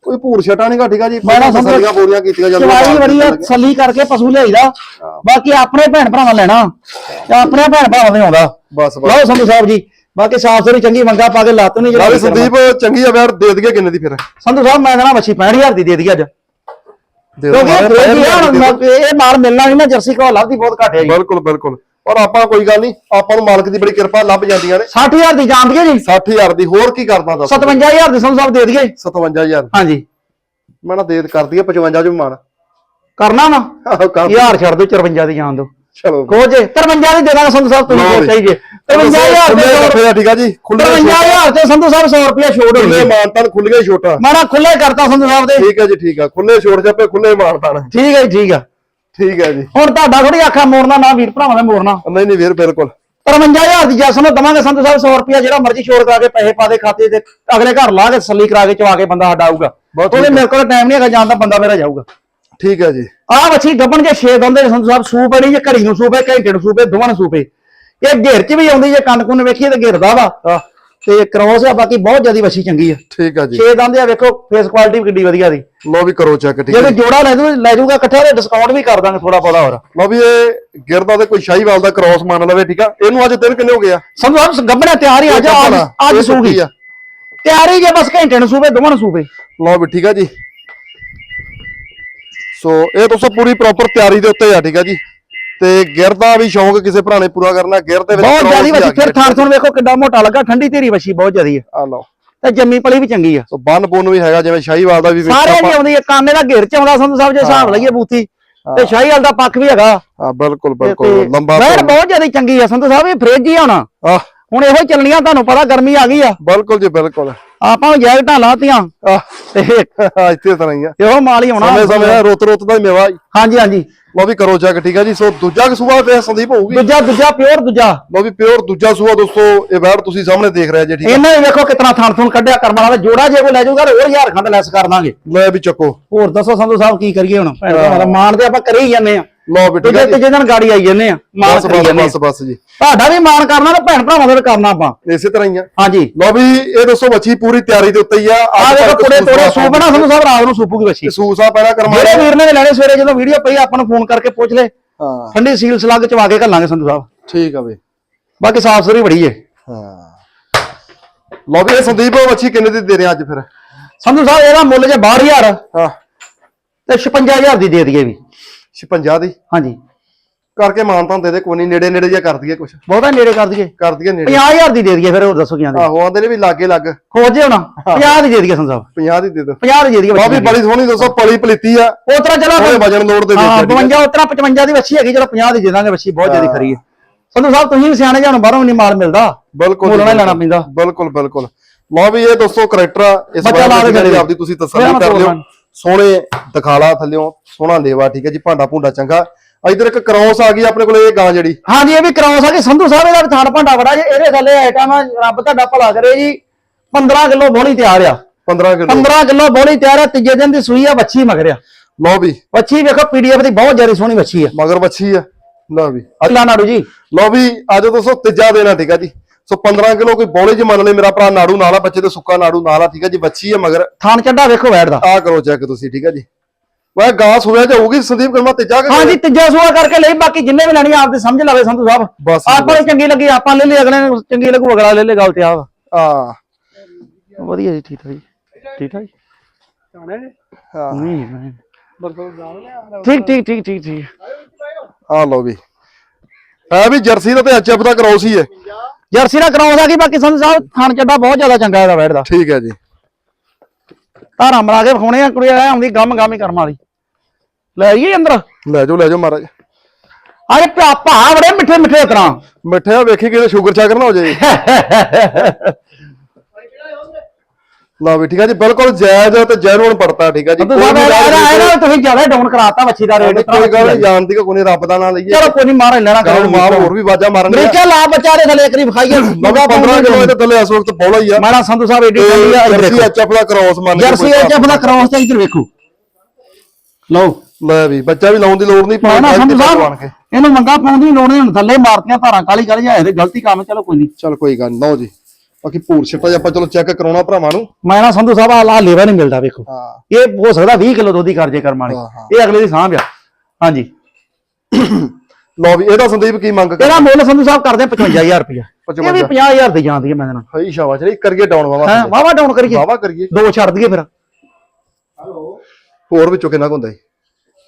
ਕੋਈ ਭੂਰ ਛਟਾ ਠੀਕ ਆ ਜੀ। ਮੈਂ ਨਾ ਸਮਝ- ਤਸੱਲੀਆਂ ਪੂਰੀਆਂ ਕੀਤੀਆਂ ਜਾਂਦੀਆਂ ਚਵਾਈ ਬੜੀ ਆ ਤਸੱਲੀ ਕਰਕੇ ਪਸ਼ੂ ਲਿਆਈਦਾ। ਬਾਕੀ ਆਪਣੇ ਭੈਣ ਭਰਾਵਾਂ ਲੈਣਾ। ਤੇ ਆਪਣੇ ਭੈਣ ਭਰਾਵਾਂ ਦੇ ਆਉਂਦਾ। ਬਸ ਬਸ। ਲਓ ਸੰਧੂ ਸਾਹਿਬ ਜੀ ਬਾਕੀ ਸਾਫ਼ ਸੁਥਰੀ ਚੰਗੀ ਮੰਗਾ ਪਾ ਕੇ ਲੱਤ ਨਹੀਂ ਜਿਹੜੀ ਸੰਦੀਪ ਚੰਗੀ ਆ ਯਾਰ ਦੇ ਦਈਏ ਕਿੰਨੇ ਦੀ ਫਿਰ? ਸੰਧੂ ਸਾਹਿਬ ਮੈਂ ਕਹਣਾ ਮੱਛੀ 65000 ਦੀ ਦੇ ਦਈ ਅੱਜ। ਦੇ ਕਿਉਂਕਿ ਮਾਰੇ ਇਹ ਦੇ ਦਿਓ। ਇਹ ਮਾਲ ਮਿਲਣਾ ਨਹੀਂ ਨਾ ਜਰਸੀ ਕੋਲ ਲੱਭਦੀ ਬਹੁਤ ਘੱਟ ਹੈ ਜੀ। ਬਿਲਕੁਲ ਬਿਲਕੁਲ। ਪਰ ਆਪਾਂ ਕੋਈ ਗੱਲ ਨਹੀਂ ਆਪਾਂ ਨੂੰ ਮਾਲਕ ਦੀ ਬੜੀ ਕਿਰਪਾ ਲੱਭ ਜਾਂਦੀਆਂ ਨੇ। 60000 ਦੀ ਜਾਂਦੀ ਹੈ ਜੀ। 60000 ਦੀ ਹੋਰ ਕੀ ਕਰਦਾ ਦੱਸ। 57000 ਦੀ ਸੰਧੂ ਸਾਹਿਬ ਦੇ ਦਈਏ। 57000 ਹਾਂਜੀ। ਮੈਂ ਨਾ ਦੇ ਕਰ ਦਈਏ 55 ਚ ਮਾਨ ਕਰਨਾ ਵਾ? ਆਹੋ ਕਰ। ਯਾਰ ਛੱਡ ਦਿਓ 53 ਦੀ ਜਾਣ ਦਿਓ। ਚਲੋ। ਕੋਜੇ 53 ਦੀ ਦੇ ਦਾਂਗਾ ਸੰਧੂ ਸਾਹਿਬ ਤੁਸੀਂ ਜੀ। ਚਾਹੀਏ 53000 ਖੁੱਲੇ ਦੇ ਆ ਠੀਕ ਆ ਜੀ ਖੁੱਲੇ 53000 ਤੇ ਸੰਧੂ ਸਾਹਿਬ 100 ਰੁਪਏ ਛੋੜ ਹੋਣੀ ਖੁੱਲੇ ਮਾਨਤਾਨ ਖੁੱਲੇ ਛੋਟਾ। ਮੈਂ ਨਾ ਖੁੱਲੇ ਕਰਤਾ ਸੰਧੂ ਸਾਹਿਬ ਦੇ। ਠੀਕ ਹੈ ਜੀ ਠੀਕ ਆ। ਖੁੱਲੇ ਛੋੜ ਜਾਪੇ ਖੁੱਲੇ ਮਾਨਤਾਨ ਠੀਕ ਹੈ ਜੀ, ਠੀਕ ਆ। ਠੀਕ ਹੈ ਜੀ। ਹੁਣ ਤੁਹਾਡਾ ਥੋੜੀ ਆਖਾ ਮੋੜਨਾ ਨਾ ਵੀਰ ਭਰਾਵਾਂ ਨੇ ਮੋੜਨਾ। ਨਹੀਂ ਨਹੀਂ ਵੀਰ ਬਿਲਕੁਲ। 53000 ਦੀ ਜੈਸ ਨੂੰ ਦਵਾਂਗੇ ਸੰਧੂ ਸਾਹਿਬ 100 ਰੁਪਿਆ ਜਿਹੜਾ ਮਰਜ਼ੀ ਛੋੜ ਕਰਾ ਕੇ ਪੈਸੇ ਪਾ ਦੇ ਖਾਤੇ ਤੇ ਅਗਲੇ ਘਰ ਲਾ ਕੇ ਤਸੱਲੀ ਕਰਾ ਕੇ ਚਵਾ ਕੇ ਬੰਦਾ ਸਾਡਾ ਆਊਗਾ। ਉਹਦੇ ਮੇਰੇ ਕੋਲ ਟਾਈਮ ਨਹੀਂ ਹੈਗਾ ਜਾਣ ਦਾ ਬੰਦਾ ਮੇਰਾ ਜਾਊਗਾ। ਠੀਕ ਹੈ ਜੀ। ਆਹ ਵੱਛੀ ਗੱਬਣ ਜੇ 6 ਦੰਦੇ ਸੰਧੂ ਸਾਹਿਬ ਸੂਪ ਨਹੀਂ ਜੇ ਘੜੀ ਨੂੰ ਸੂਪ ਹੈ ਘੰਟੇ ਨੂੰ ਸੂਪ ਹੈ ਦੋਵਾਂ ਨੂੰ ਸੂਪ ਹੈ। ਇਹ ਘੇਰ ਚ ਵੀ ਆਉਂਦੀ ਜੇ ਕੰਨ ਕੁੰਨ ਵੇਖੀਏ ਤੇ ਘੇਰਦਾ ਵਾ। ਤੇ ਕ੍ਰੋਸ ਆ ਬਾਕੀ ਬਹੁਤ ਜ਼ਿਆਦੀ ਵੱਛੀ ਚੰਗੀ ਆ। ਠੀਕ ਆ ਜੀ। 6 ਦੰਦੇ ਆ ਵੇਖੋ ਫੇਸ ਕੁਆਲਿਟੀ ਕਿੱਡੀ ਵਧੀਆ ਦੀ। ਲੋ ਵੀ ਕਰੋ ਚੈੱਕ ਠੀਕ ਜੇ ਹੈ ਕੋਈ ਜੋੜਾ ਲੈ ਜੂ ਲੈ ਜੂਗਾ ਇਕੱਠਾ ਤੇ ਡਿਸਕਾਊਂਟ ਵੀ ਕਰ ਦਾਂਗੇ ਥੋੜਾ ਬਹੁਤਾ ਹੋਰ। ਲੋ ਵੀ ਇਹ ਗਿਰਦਾ ਤੇ ਕੋਈ ਸ਼ਾਹੀਵਾਲ ਦਾ ਕ੍ਰੋਸ ਮੰਨ ਲਵੇ ਠੀਕ ਆ? ਇਹਨੂੰ ਅੱਜ ਦਿਨ ਕਿੰਨੇ ਹੋ ਗਏ ਆ। ਸੰਧੂ ਸਾਹਿਬ ਗੱਬਣਾ ਤਿਆਰ ਹੀ ਅੱਜ ਅੱਜ ਸੂਗੀ ਆ। ਤਿਆਰੀ ਜੇ ਬਸ ਘੰਟੇ ਨੂੰ ਸੂਬੇ ਦੋਵਾਂ ਨੂੰ ਸੂਬੇ ਲਓ ਵੀ ਠੀਕ ਆ ਜੀ। ਸੋ ਇਹ ਦੋਸਤੋ ਪੂਰੀ ਪ੍ਰੋਪਰ ਤਿਆਰੀ ਦੇ ਉੱਤੇ ਆ ਠੀਕ ਆ ਜੀ। ਤੇ ਗਿਰ ਦਾ ਵੀ ਸ਼ੌਂਕ ਕਿਸੇ ਭਰਾ ਨੇ ਪੂਰਾ ਕਰਨਾ ਗਿਰ ਦੇ ਵਿੱਚ ਬਹੁਤ ਜ਼ਿਆਦੀ ਵੱਛੀ ਫਿਰ ਥਾਣ ਥਣ ਵੇਖੋ ਕਿੱਡਾ ਮੋਟਾ ਲੱਗਾ ਠੰਡੀ ਤੇਰੀ ਵੱਛੀ ਬਹੁਤ ਜ਼ਿਆਦੀ ਹੈ। ਆ ਲਓ। ਤੇ ਜੰਮੀ ਪਲੀ ਵੀ ਚੰਗੀ ਆ। ਸੋ ਬੰਨ ਬੁੰਨ ਵੀ ਹੈਗਾ ਜਿਵੇਂ ਸ਼ਾਹੀਵਾਲ ਦਾ ਵੀ ਸਾਰੇ ਆਪਾਂ- ਆਉਂਦੀ ਕਾਨੇ ਦਾ ਘੇਰ ਚ ਆਉਂਦਾ ਸੰਧੂ ਸਾਹਿਬ ਜੇ ਹਿਸਾਬ ਲਈਏ ਬੂਥੀ। ਤੇ ਸ਼ਾਹੀ ਵਾਲ ਦਾ ਪੱਖ ਵੀ ਹੈਗਾ। ਹਾਂ ਬਿਲਕੁਲ ਬਿਲਕੁਲ ਲੰਬਾ ਧੌਣ। ਬਹੁਤ ਜ਼ਿਆਦਾ ਚੰਗੀ ਆ। ਸੰਧੂ ਸਾਹਿਬ ਇਹ ਫ੍ਰਿਜ ਹੀ ਆਉਣਾ ਹੁਣ। ਇਹੋ ਹੀ ਚੱਲਣੀਆਂ ਤੁਹਾਨੂੰ ਪਤਾ ਗਰਮੀ ਆ ਗਈ ਆ। ਬਿਲਕੁਲ ਜੀ ਬਿਲਕੁਲ। ਆਪਾਂ ਜੈਕਟਾਂ ਲਾਤੀਆਂ। ਤੇ ਇੱਥੇ ਤਰ੍ਹਾਂ ਹੀ ਆ। ਇਹੋ ਮਾਲ ਹੀ ਹੋਣਾ ਸਮੇਂ ਸਮੇਂ ਰੁੱਤ ਰੁੱਤ ਦਾ ਹੀ ਮੇਵਾ। ਹਾਂਜੀ ਹਾਂਜੀ। ਲਓ ਵੀ ਕਰੋ ਚੈੱਕ ਠੀਕ ਆ ਜੀ? ਸੋ ਦੂਜਾ ਕਸੂਆ ਤੇ ਸੰਦੀਪ ਹੋਊਗੀ। ਦੂਜਾ ਦੂਜਾ ਪਿਓਰ ਦੂਜਾ। ਲਓ ਵੀ ਪਿਓਰ ਦੂਜਾ ਸੂਆ ਦੋਸਤੋ ਇਹ ਬੈੜ ਤੁਸੀਂ ਸਾਹਮਣੇ ਦੇਖ ਰਹੇ ਜੇ ਠੀਕ ਆ? ਇਹਨਾਂ ਨੇ ਵੇਖੋ ਕਿਤਨਾ ਥਣ ਥਣ ਕੱਢਿਆ ਕਰਮਾਂ ਵਾਲਾ। ਜੋੜਾ ਜੇ ਕੋਈ ਲੈ ਜਾਊਗਾ ਤੇ ਹੋਰ ਹਜ਼ਾਰ ਖੰਡ ਲੈਸ ਕਰ ਦਾਂਗੇ। ਲੈ ਵੀ ਚੱਕੋ। ਹੋਰ ਦੱਸੋ ਸੰਧੂ ਸਾਹਿਬ ਕੀ ਕਰੀਏ ਹੁਣ? ਭੈਣ ਮਾਣ ਤੇ ਆਪਾਂ ਕਰੀ ਹੀ ਜਾਂਦੇ ਆ ਲਓ ਆ ਜੀ। ਤੀਜੇ ਦਿਨ ਗਾੜੀ ਆਈ ਜਾਂਦੇ ਆ। ਬਸ ਕਰੀ ਬਸ ਜਾਂਦੇ ਆ ਬਸ ਬਸ ਜੀ। ਤੁਹਾਡਾ ਵੀ ਮਾਣ ਕਰਨਾ ਤੇ ਭੈਣ ਭਰਾਵਾਂ ਦਾ ਵੀ ਕਰਨਾ ਆਪਾਂ। ਇਸੇ ਤਰ੍ਹਾਂ ਹੀ ਆ। ਹਾਂਜੀ। ਲਓ ਵੀ ਇਹ ਦੋਸਤੋ ਬੱਚੀ ਪੂਰੀ ਤਿਆਰੀ ਦੇ ਉੱਤੇ ਹੀ ਆ। ਆ ਤੱਕ ਕੁੜੇ ਤੋੜੇ ਸੂਪ ਨਾ ਸੰਧੂ ਸਾਹਿਬ ਰਾਤ ਨੂੰ ਸੂਪੂਗੀ ਬੱਚੀ ਸੂਸਾ ਕਰਮਾ ਜਿਹੜੇ ਵੀਰ ਨੇ ਲੈਣੇ ਸਵੇਰੇ ਜਦੋਂ ਵੀਡੀਓ ਪਈ ਆਪਾਂ ਨੂੰ ਫੋਨ ਕਰਕੇ ਪੁੱਛ ਲੈ ਹਾਂ। ਠੰਡੀ ਸੀਲ ਸਲੱਗ ਚਵਾ ਕੇ ਘੱਲਾਂਗੇ ਸੰਧੂ ਸਾਹਿਬ। ਠੀਕ ਆ ਬਈ ਬਾਕੀ ਸਾਫ਼ ਸੁਥਰੀ ਬੜੀ ਏ। ਹਾਂ। ਲਓ ਵੀ ਇਹ ਸੰਦੀਪ ਬੱਚੀ ਕਿੰਨੇ ਦੀ ਦੇ ਰਹੇ ਅੱਜ ਫਿਰ? ਸੰਧੂ ਸਾਹਿਬ ਇਹਦਾ ਮੁੱਲ ਜੇ 12000 ਹਾਂ। ਤੇ 56000 ਦੀ ਦੇ ਦਈਏ ਵੀ। 56 ਦੀ? ਹਾਂਜੀ। ਕਰਕੇ ਮਾਨਤਾਂ ਦੇ ਦੇ ਕੋਈ ਨਹੀਂ ਨੇੜੇ ਨੇੜੇ ਜਿਹਾ ਕਰ ਦਈਏ ਕੁਛ। ਬਹੁਤਾ ਨੇੜੇ ਕਰ ਦਈਏ। ਕਰ ਦਈਏ ਨੇੜੇ। 50000 ਦੀ ਦੇ ਦਈਏ ਫਿਰ ਹੋਰ ਦੱਸੋ ਕੀ ਆਂਦੇ ਆਹੋ ਆਂਦੇ ਨੇ ਵੀ ਲਾਗੇ ਲੱਗ। ਖੋਜੇ ਹੁਣ 50 ਦੀ ਦੇ ਦਈਏ ਸੰਧੂ ਸਾਹਿਬ 50 ਦੀ ਦੇ। ਦਿਓ 50 ਦੀ ਦੇ ਦਈਏ ਵੀ ਬੜੀ ਸੋਹਣੀ ਦੋਸਤੋ ਪਲੀ ਪਲੀਤੀ ਆ। ਉਹ ਤਰ੍ਹਾਂ ਚਲਾ ਉਹਦੇ ਵਜਨ ਲੋਡ ਦੇ ਹਾਂ ਵਿੱਚ ਆ, ਠੀਕ 52 ਉਤਰਾ 55 ਦੀ ਵੱਛੀ ਹੈਗੀ ਚਲੋ 50 ਦੀ ਦੇ ਦਾਂਗੇ ਵੱਛੀ ਬਹੁਤ ਜ਼ਿਆਦਾ ਖਰੀ ਹੈ। ਸੰਧੂ ਸਾਹਿਬ ਤੁਸੀਂ ਵੀ ਸਿਆਣੇ ਜਾਣ ਬਾਹਰੋਂ ਨਹੀਂ ਮਾਲ ਮਿਲਦਾ। ਬਿਲਕੁਲ ਮੁੱਲ ਜੀ, ਨਾਲ ਲੈਣਾ ਪੈਂਦਾ। ਬਿਲਕੁਲ ਬਿਲਕੁਲ। ਲਓ ਵੀ ਇਹ ਦੋਸਤੋ ਕਰੈਕਟਰ ਆ ਇਸ ਦੇ ਘਰੇ। ਆਪਦੀ ਤੁਸੀਂ ਤਸੱਲੀ ਕਰ ਲਿਓ। ਸੋਹਣੇ ਦਿਖਾਲਾ ਥੱਲਿਓ ਸੋਹਣਾ ਲੇਵਾ ਠੀਕ ਹੈ ਜੀ ਭਾਂਡਾ ਭੁੰਡਾ ਚੰਗਾ। ਇਧਰ ਇੱਕ ਕ੍ਰੋਸ ਆ ਗਈ ਆਪਣੇ ਕੋਲ ਇਹ ਗਾਂ ਜਿਹੜੀ। ਹਾਂਜੀ ਇਹ ਵੀ ਕਰਾਉ ਸਕੇ ਸੰਧੂ ਸਾਹਿਬ ਇਹਦਾ ਥਾੜ ਭਾਂਡਾ ਬੜਾ ਜੇ। ਇਹਦੇ ਥੱਲੇ ਆਈਟਮ ਆ, ਰੱਬ ਤੁਹਾਡਾ ਭਲਾ ਕਰੇ ਜੀ। 15 ਕਿਲੋ ਬੋਲੀ ਤਿਆਰ ਆ। 15 ਕਿਲੋ। 15 ਕਿਲੋ ਬੋਲੀ ਤਿਆਰ ਆ। ਤੀਜੇ ਦਿਨ ਦੀ ਸੂਈ ਆ ਵੱਛੀ ਮਗਰਿਆ ਲਓ ਵੀ। ਵੱਛੀ ਵੇਖੋ ਪੀਡੀਐਫ ਦੀ ਬਹੁਤ ਜ਼ਿਆਦਾ ਸੋਹਣੀ ਵੱਛੀ ਆ। ਮਗਰ ਬੱਚੀ ਆ। ਲਓ ਵੀ। ਅੱਲਾ ਨਾੜੂ ਜੀ। ਲਓ ਵੀ ਅੱਜ ਦੋਸਤੋ ਤੀਜਾ ਦੇਣਾ ਠੀਕ ਆ ਜੀ। ਸੋ 15 ਕਿਲੋ ਕੋਈ ਬੋਲੇ ਚ ਮੰਨ ਲੈ ਮੇਰਾ ਭਰਾ ਨਾੜੂ ਨਾਲ ਆ ਬੱਚੇ ਤੇ ਸੁੱਕਾ ਨਾੜੂ ਨਾਲ ਆ ਠੀਕ ਆ ਜੀ ਬੱਚੀ ਆ ਮਗਰ। ਥਾਣ ਚੱਡਾ ਵੇਖੋ ਵੈੜ ਦਾ। ਆ ਕਰੋ ਚੈੱਕ ਤੁਸੀਂ ਠੀਕ ਆ ਜੀ। ਵਾ ਗਾਂ ਸੁਣਿਆ ਜਾਊਗੀ ਸੰਦੀਪ ਕਰਮਾ ਤੀਜਾ ਕਿ ਹਾਂਜੀ ਤੀਜਾ ਸੂਆ ਕਰਕੇ ਲਈ ਬਾਕੀ ਜਿੰਨੇ ਵੀ ਲੈਣੀ ਆਪਦੇ ਸਮਝ ਲਵੇ ਸੰਧੂ ਸਾਹਿਬ। ਬਸ ਆਪਾਂ ਨੂੰ ਚੰਗੀ ਲੱਗੀ ਆਪਾਂ ਲੈ ਲਈ ਅਗਲੇ ਨੂੰ ਚੰਗੀ ਲੱਗੂ ਅਗਲਾ ਲੈ ਲੇ ਗੱਲ ਤੇ ਆ। ਆ ਵਧੀਆ ਜੀ ਠੀਕ ਠਾਕ ਜੀ। ਠੀਕ ਠਾਕ ਜੀ। ਹਾਂ। ਨਹੀਂ ਨਹੀਂ। ਠੀਕ ਠੀਕ ਠੀਕ ਠੀਕ ਠੀਕ। ਆ ਲਓ ਵੀ। ਹੈ ਵੀ ਜਰਸੀ ਦਾ ਤੇ ਐਚਐਫ ਦਾ ਕ੍ਰੋਸ ਹੀ ਹੈ। ਜਰਸੀ ਨਾਲ ਕਰਾਉਂਦਾ ਕੀ ਬਾਕੀ ਸੰਧੂ ਸਾਹਿਬ ਥਾਣ ਚੱਡਾ ਬਹੁਤ ਜ਼ਿਆਦਾ ਚੰਗਾ ਇਹਦਾ ਵੈੜ ਦਾ ਠੀਕ ਹੈ ਜੀ। ਧਾਰਾਂ ਮਰਾ ਕੇ ਵਿਖਾਉਣੇ ਆ ਕੁੜੀ ਆ ਆਉਂਦੀ ਗਮ ਗਮ ਹੀ ਕਰਮ ਵਾਲੀ। ਲੈ ਆਈਏ ਅੰਦਰ। ਲੈ ਜਾਓ ਲੈ ਜਾਓ ਮਹਾਰਾਜ। ਅਰੇ ਭਾ ਭਾ ਬੜੇ ਮਿੱਠੇ ਮਿੱਠੇ ਤਰ੍ਹਾਂ ਮਿੱਠਿਆ ਵੇਖੀ ਕਿਤੇ ਸ਼ੂਗਰ ਚਾਕਰ ਨਾ ਹੋ ਜਾਏ। ਲਓ ਵੀ ਠੀਕ ਹੈ ਜੀ ਬਿਲਕੁਲ ਜਾਇਜ਼ ਤੇ ਜੈਨੂਨ ਪੜਤਾ ਠੀਕ ਹੈ ਜੀ ਸਾਹਿਬ ਵੀ ਇਹਦਾ ਨਹੀਂ ਇਹਦਾ ਤੁਸੀਂ ਜ਼ਿਆਦਾ ਡਾਊਨ ਕਰਾਤਾ ਵੱਛੀ ਦਾ ਰੇਟ ਕੋਈ ਗੱਲ ਨਹੀਂ ਜਾਣਦੀ ਕਿ ਕੋਈ ਨਹੀਂ ਰੱਬ ਦਾ ਨਾਂ ਲਈਏ। ਚਲੋ ਕੋਈ ਨਹੀਂ ਮਾਰ ਗੱਲ ਕਰੋ ਮਾਰ ਹੋਰ ਵੀ ਵਾਜਾ ਮਾਰਨ ਦੇ ਮਰੀਚਾ ਲਾ ਬੱਚਾ ਦੇ ਥੱਲੇ ਇੱਕ ਵਾਰੀ ਵਿਖਾਈਏ ਬਾਬਾ 15 ਕਿਲੋ ਦੇ ਥੱਲੇ ਇਸ ਵਕਤ ਬੋਲਾ ਹੀ ਆ। ਮਾਰਾ ਸੰਧੂ ਸਾਹਿਬ ਏਡੀ ਠੰਡੀ ਆ ਇੱਧਰ ਜਰਸੀ ਦੇਖੋ ਐਚਐਫ ਦਾ ਕ੍ਰੋਸ ਮੰਨ ਕੇ ਜਰਸੀ ਕੋਈ ਐਚਐਫ ਦਾ ਕ੍ਰਾਸ ਤੇ ਇੱਧਰ ਵੇਖੋ। ਲਓ। ਲੈ ਵੀ ਬੱਚਾ ਵੀ ਲਾਉਣ ਦੀ ਲੋੜ ਨਹੀਂ ਨਾ ਸੰਧੂ ਬਣ ਸਾਹਿਬ ਕੇ। ਇਹਨੂੰ ਮੰਗਾ ਪਾਉਣ ਦੀ ਲੋੜ ਨਹੀਂ ਹੁਣ ਥੱਲੇ ਮਾਰਤੀਆਂ ਧਾਰਾਂ ਕਾਲੀ ਕਾਲੀ ਜਾਏ ਤੇ ਗਲਤੀ ਕੰਮ ਚਲੋ ਕੋਈ ਨਹੀਂ। ਚਲ ਕੋਈ ਗੱਲ ਨੀ, ਲਓ ਜੀ। ਬਾਕੀ ਪੂਰ ਛਿੱਟਾ ਜੇ ਆਪਾਂ ਚਲੋ ਚੈੱਕ ਕਰਾਉਣਾ ਭਰਾਵਾਂ ਨੂੰ। ਮੈਂ ਨਾ ਸੰਧੂ ਸਾਹਿਬ ਆ ਲੇਵਾ ਨਹੀਂ ਮਿਲਦਾ ਵੇਖੋ। ਹਾਂ। ਇਹ ਹੋ ਸਕਦਾ 20 ਕਿਲੋ ਦੁੱਧ ਹੀ ਕਰ ਜੇ ਕਰਮ ਵਾਲੇ। ਹਾਂ, ਹਾਂ। ਇਹ ਅਗਲੇ ਦੀ ਸਾਂਭ ਆ। ਹਾਂਜੀ। ਲਓ ਵੀ ਇਹਦਾ ਸੰਦੀਪ ਕੀ ਮੰਗ ਕਰ ਇਹਦਾ ਮੁੱਲ ਸੰਧੂ ਸਾਹਿਬ ਕਰਦੇ 55000 ਰੁਪਇਆ। ਇਹ ਵੀ 50000 ਦੀ ਜਾਂਦੀ ਹੈ ਮੈਂ ਨਾਲ ਹਈ ਸ਼ਾਬਾਸ਼ ਜੀ ਕਰੀਏ ਡਾਊਨ ਵਾਵਾ ਹੈ ਵਾਵਾ ਡਾਊਨ ਕਰੀਏ। ਵਾਵਾ ਕਰੀਏ। ਦੋ ਛੱਡ ਦਈਏ ਫਿਰ। ਹੋਰ ਵਿੱਚੋਂ ਕਿੰਨਾ ਕੁ ਹੁੰਦਾ ਜੀ?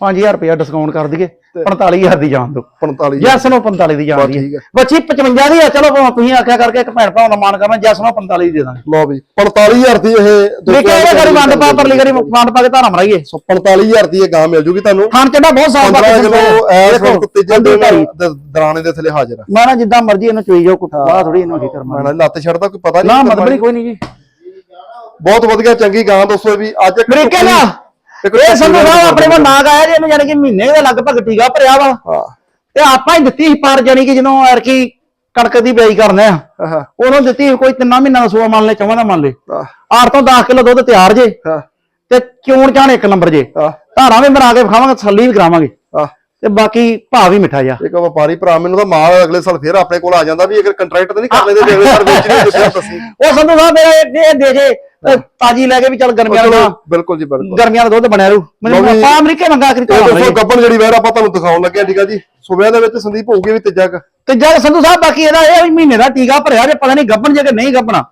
5000 ਰੁਪਇਆ ਡਿਸਕਾਊਂਟ ਕਰ ਦਈਏ 45000 ਦੀ ਜਾਣ ਦੋ 45 ਜੈਸ ਨੂੰ 45 ਦੀ ਹੈ ਹੈ। ਬੱਚੀ 55 ਦੀ ਆ ਚਲੋ ਭਾਵੇਂ ਤੁਸੀਂ ਆਖਿਆ ਕਰਕੇ ਇੱਕ ਭੈਣ ਦਾ ਮਾਨ ਕਰਨਾ ਜੈਸ ਨੂੰ 45 ਦੀ ਦੇ ਦਾਂਗੇ। ਲਓ ਵੀ 45000 ਦੀ ਇਹ ਦੇਖੇ ਇਹ ਗਰੀ ਵੰਡ ਪਾ ਪਰਲੀ ਗਰੀ ਵੰਡ ਪਾ ਕੇ ਧਾਰਾ ਮਰਾਈਏ ਸੋ 45000 ਦੀ ਇਹ ਗਾਂ ਮਿਲ ਜੂਗੀ ਤੁਹਾਨੂੰ। ਖਾਣ ਚੱਡਾ ਬਹੁਤ ਸਾਫ਼ 15 ਕਿਲੋ ਐਸ ਦੇਖੋ, ਤੀਜੇ। ਦ- ਦਰਾਣੇ ਦੇ ਥੱਲੇ ਹਾਜ਼ਰ ਆ। ਮੈਂ ਨਾ ਜਿੱਦਾਂ ਮਰਜ਼ੀ ਇਹਨੂੰ ਚੋਈ ਜਾਓ ਕੋਈ ਬਾਹ ਥੋੜੀ ਇਹਨੂੰ ਕੀ ਕਰਨਾ ਮੈਂ ਨਾ ਲੱਤ ਛੱਡਦਾ ਕੋਈ ਪਤਾ ਨਾ ਨਹੀਂ ਮਤਲਬ ਨਹੀਂ ਕੋਈ ਨਹੀਂ ਜੀ। ਬਹੁਤ ਵਧੀਆ ਚੰਗੀ ਗਾਂ ਦੋਸਤੋ ਵੀ ਅੱਜ ਨਾ ਇੱਕ ਇਹ ਸੰਧੂ ਸਾਹਿਬ ਆਪਣੇ ਕੋਲ ਨਾਗ ਆਇਆ ਜੀ ਇਹਨੂੰ ਯਾਨੀ ਕਿ ਮਹੀਨੇ ਦੇ ਲਗਭਗ ਟੀਕਾ ਭਰਿਆ ਵਾ। ਹਾਂ। ਤੇ ਆਪਾਂ ਹੀ ਦਿੱਤੀ ਸੀ ਪਰ ਜਾਨੀ ਕਿ ਜਦੋਂ ਐਰਕੀ ਕਣਕ ਦੀ ਬਿਜਾਈ ਕਰਨੇ ਆ। ਉਹਨੂੰ ਦਿੱਤੀ ਕੋਈ ਤਿੰਨਾਂ ਮਹੀਨਿਆਂ ਦਾ ਸੂਆ ਮੰਨ ਲੈ ਚੌਵਾਂ ਦਾ ਮੰਨ ਲੈ। 8 ਤੋਂ 10 ਕਿਲੋ ਦੁੱਧ ਤਿਆਰ ਜੇ। ਤੇ ਚੂਣ ਚਾਣ ਇੱਕ ਨੰਬਰ ਜੇ। ਧਾਰਾਂ ਵੀ ਬਣਾ ਕੇ ਵਿਖਾਵਾਂਗੇ ਥੱਲੀ ਵੀ ਕਰਾਵਾਂਗੇ। ਤੇ ਬਾਕੀ ਭਾਅ ਵੀ ਮਿੱਠਾ ਜਾ ਇੱਕ ਵਪਾਰੀ ਭਰਾ ਮੈਨੂੰ ਤਾਂ ਮਾਲ ਅਗਲੇ ਸਾਲ ਫੇਰ ਆਪਣੇ ਕੋਲ ਆ ਜਾਂਦਾ ਵੀ ਅਗਰ ਕੰਟਰੈਕਟ ਤੇ ਨਹੀਂ ਕਰ ਲੈਂਦੇ ਜਿਵੇਂ ਸਰ ਵੇਚ ਨਹੀਂ ਦਿੱਤਾ ਤੁਸੀਂ ਉਹ ਸੰਧੂ ਸਾਹਿਬ ਮੇਰਾ ਇਹ ਦੇ ਜੇ। ਤਾਜੀ ਲੈ ਕੇ ਵੀ ਚੱਲ ਗਰਮੀਆਂ ਦਾ ਬਿਲਕੁਲ ਜੀ ਬਿਲਕੁਲ। ਗਰਮੀਆਂ ਦਾ ਦੁੱਧ ਬਣਿਆ ਰੂ ਮੈਨੂੰ ਆਪਾਂ ਅਮਰੀਕਾ ਮੰਗਾ ਕਰੀ ਇਹ ਦੱਸੋ ਗੱਬਣ ਜਿਹੜੀ ਵੈਰ ਆਪਾਂ ਤੁਹਾਨੂੰ ਦਿਖਾਉਣ ਲੱਗੇ ਆ, ਠੀਕ ਆ ਜੀ। ਸੁਬਿਆਂ ਦੇ ਵਿੱਚ ਸੰਦੀਪ ਹੋਊਗੀ ਵੀ ਤੀਜਾ ਕ। ਤੇ ਜਦ ਸੰਧੂ ਸਾਹਿਬ ਬਾਕੀ ਇਹਦਾ ਇਹ ਮਹੀਨੇ ਦਾ ਟੀਕਾ ਭਰਿਆ ਜੇ ਪਤਾ ਨਹੀਂ ਗੱਬਣ ਜੇ ਕਿ ਨਹੀਂ ਗੱਬਣਾ।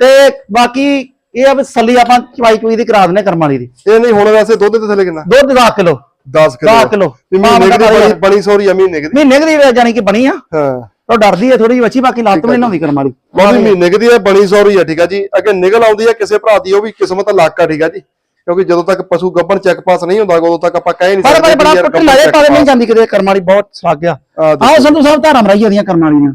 ਤੇ ਬਾਕੀ ਇਹ ਆ ਵੀ ਸੱਲੀ ਆਪਾਂ ਚਵਾਈ ਚੁਈ ਦੀ ਕਰਾ ਦਿੰਦੇ ਕਰਮ ਵਾਲੀ ਦੀ। ਇਹ ਨਹੀਂ ਹੁਣ ਵੈਸੇ ਦੁੱਧ ਦੇ ਥੱਲੇ ਕਿੰਨਾ? ਦੁੱਧ 10 ਕਿਲੋ। 10 ਕਿਲੋ। 10 ਕਿਲੋ। ਮਹੀਨੇ ਦੀ ਬਣੀ ਸੌਰੀ ਆ ਮਹੀਨੇ ਦੀ। ਮਹੀਨੇ ਦੀ ਜਾਨੀ ਕਿ ਬਣੀ ਆ। ਹਾਂ। ਉਹ ਡਰਦੀ ਹੈ ਥੋੜੀ ਜਿਹੀ ਬੱਚੀ ਬਾਕੀ ਲੱਤ ਵੀ ਨਹੀਂ ਲਾਉਂਦੀ ਕਰਮ ਵਾਲੀ ਉਹ ਵੀ ਮਹੀਨੇ ਦੀ ਹੈ ਬਣੀ ਸੌਰੀ ਆ ਠੀਕ ਆ ਜੀ। ਅੱਗੇ ਨਿਕਲ ਆਉਂਦੀ ਹੈ ਕਿਸੇ ਭਰਾ ਦੀ ਉਹ ਵੀ ਕਿਸਮਤ ਲੱਕ ਆ ਠੀਕ ਆ ਜੀ। ਕਿਉਂਕਿ ਜਦੋਂ ਤੱਕ ਪਸ਼ੂ ਗੱਬਣ ਚੈੱਕ ਪਾਸ ਨਹੀਂ ਹੁੰਦਾ ਉਦੋਂ ਤੱਕ ਆਪਾਂ ਕਹਿ ਨਹੀਂ ਪਰ ਬੜਾ ਪੁੱਟ ਗੱਭਣ ਲਾਏ ਪਾਵੇ ਨਹੀਂ। ਜਾਂਦੀ ਕਿਤੇ ਕਰਮ ਵਾਲੀ ਬਹੁਤ ਸਵਾਗ ਗਿਆ ਆ ਦੇਖੋ। ਆਓ ਸੰਧੂ ਸਾਹਿਬ ਧਾਰਾਂ ਮਰਾਈਆਂ ਦੀਆਂ ਕਰਮ ਵਾਲੀਆਂ।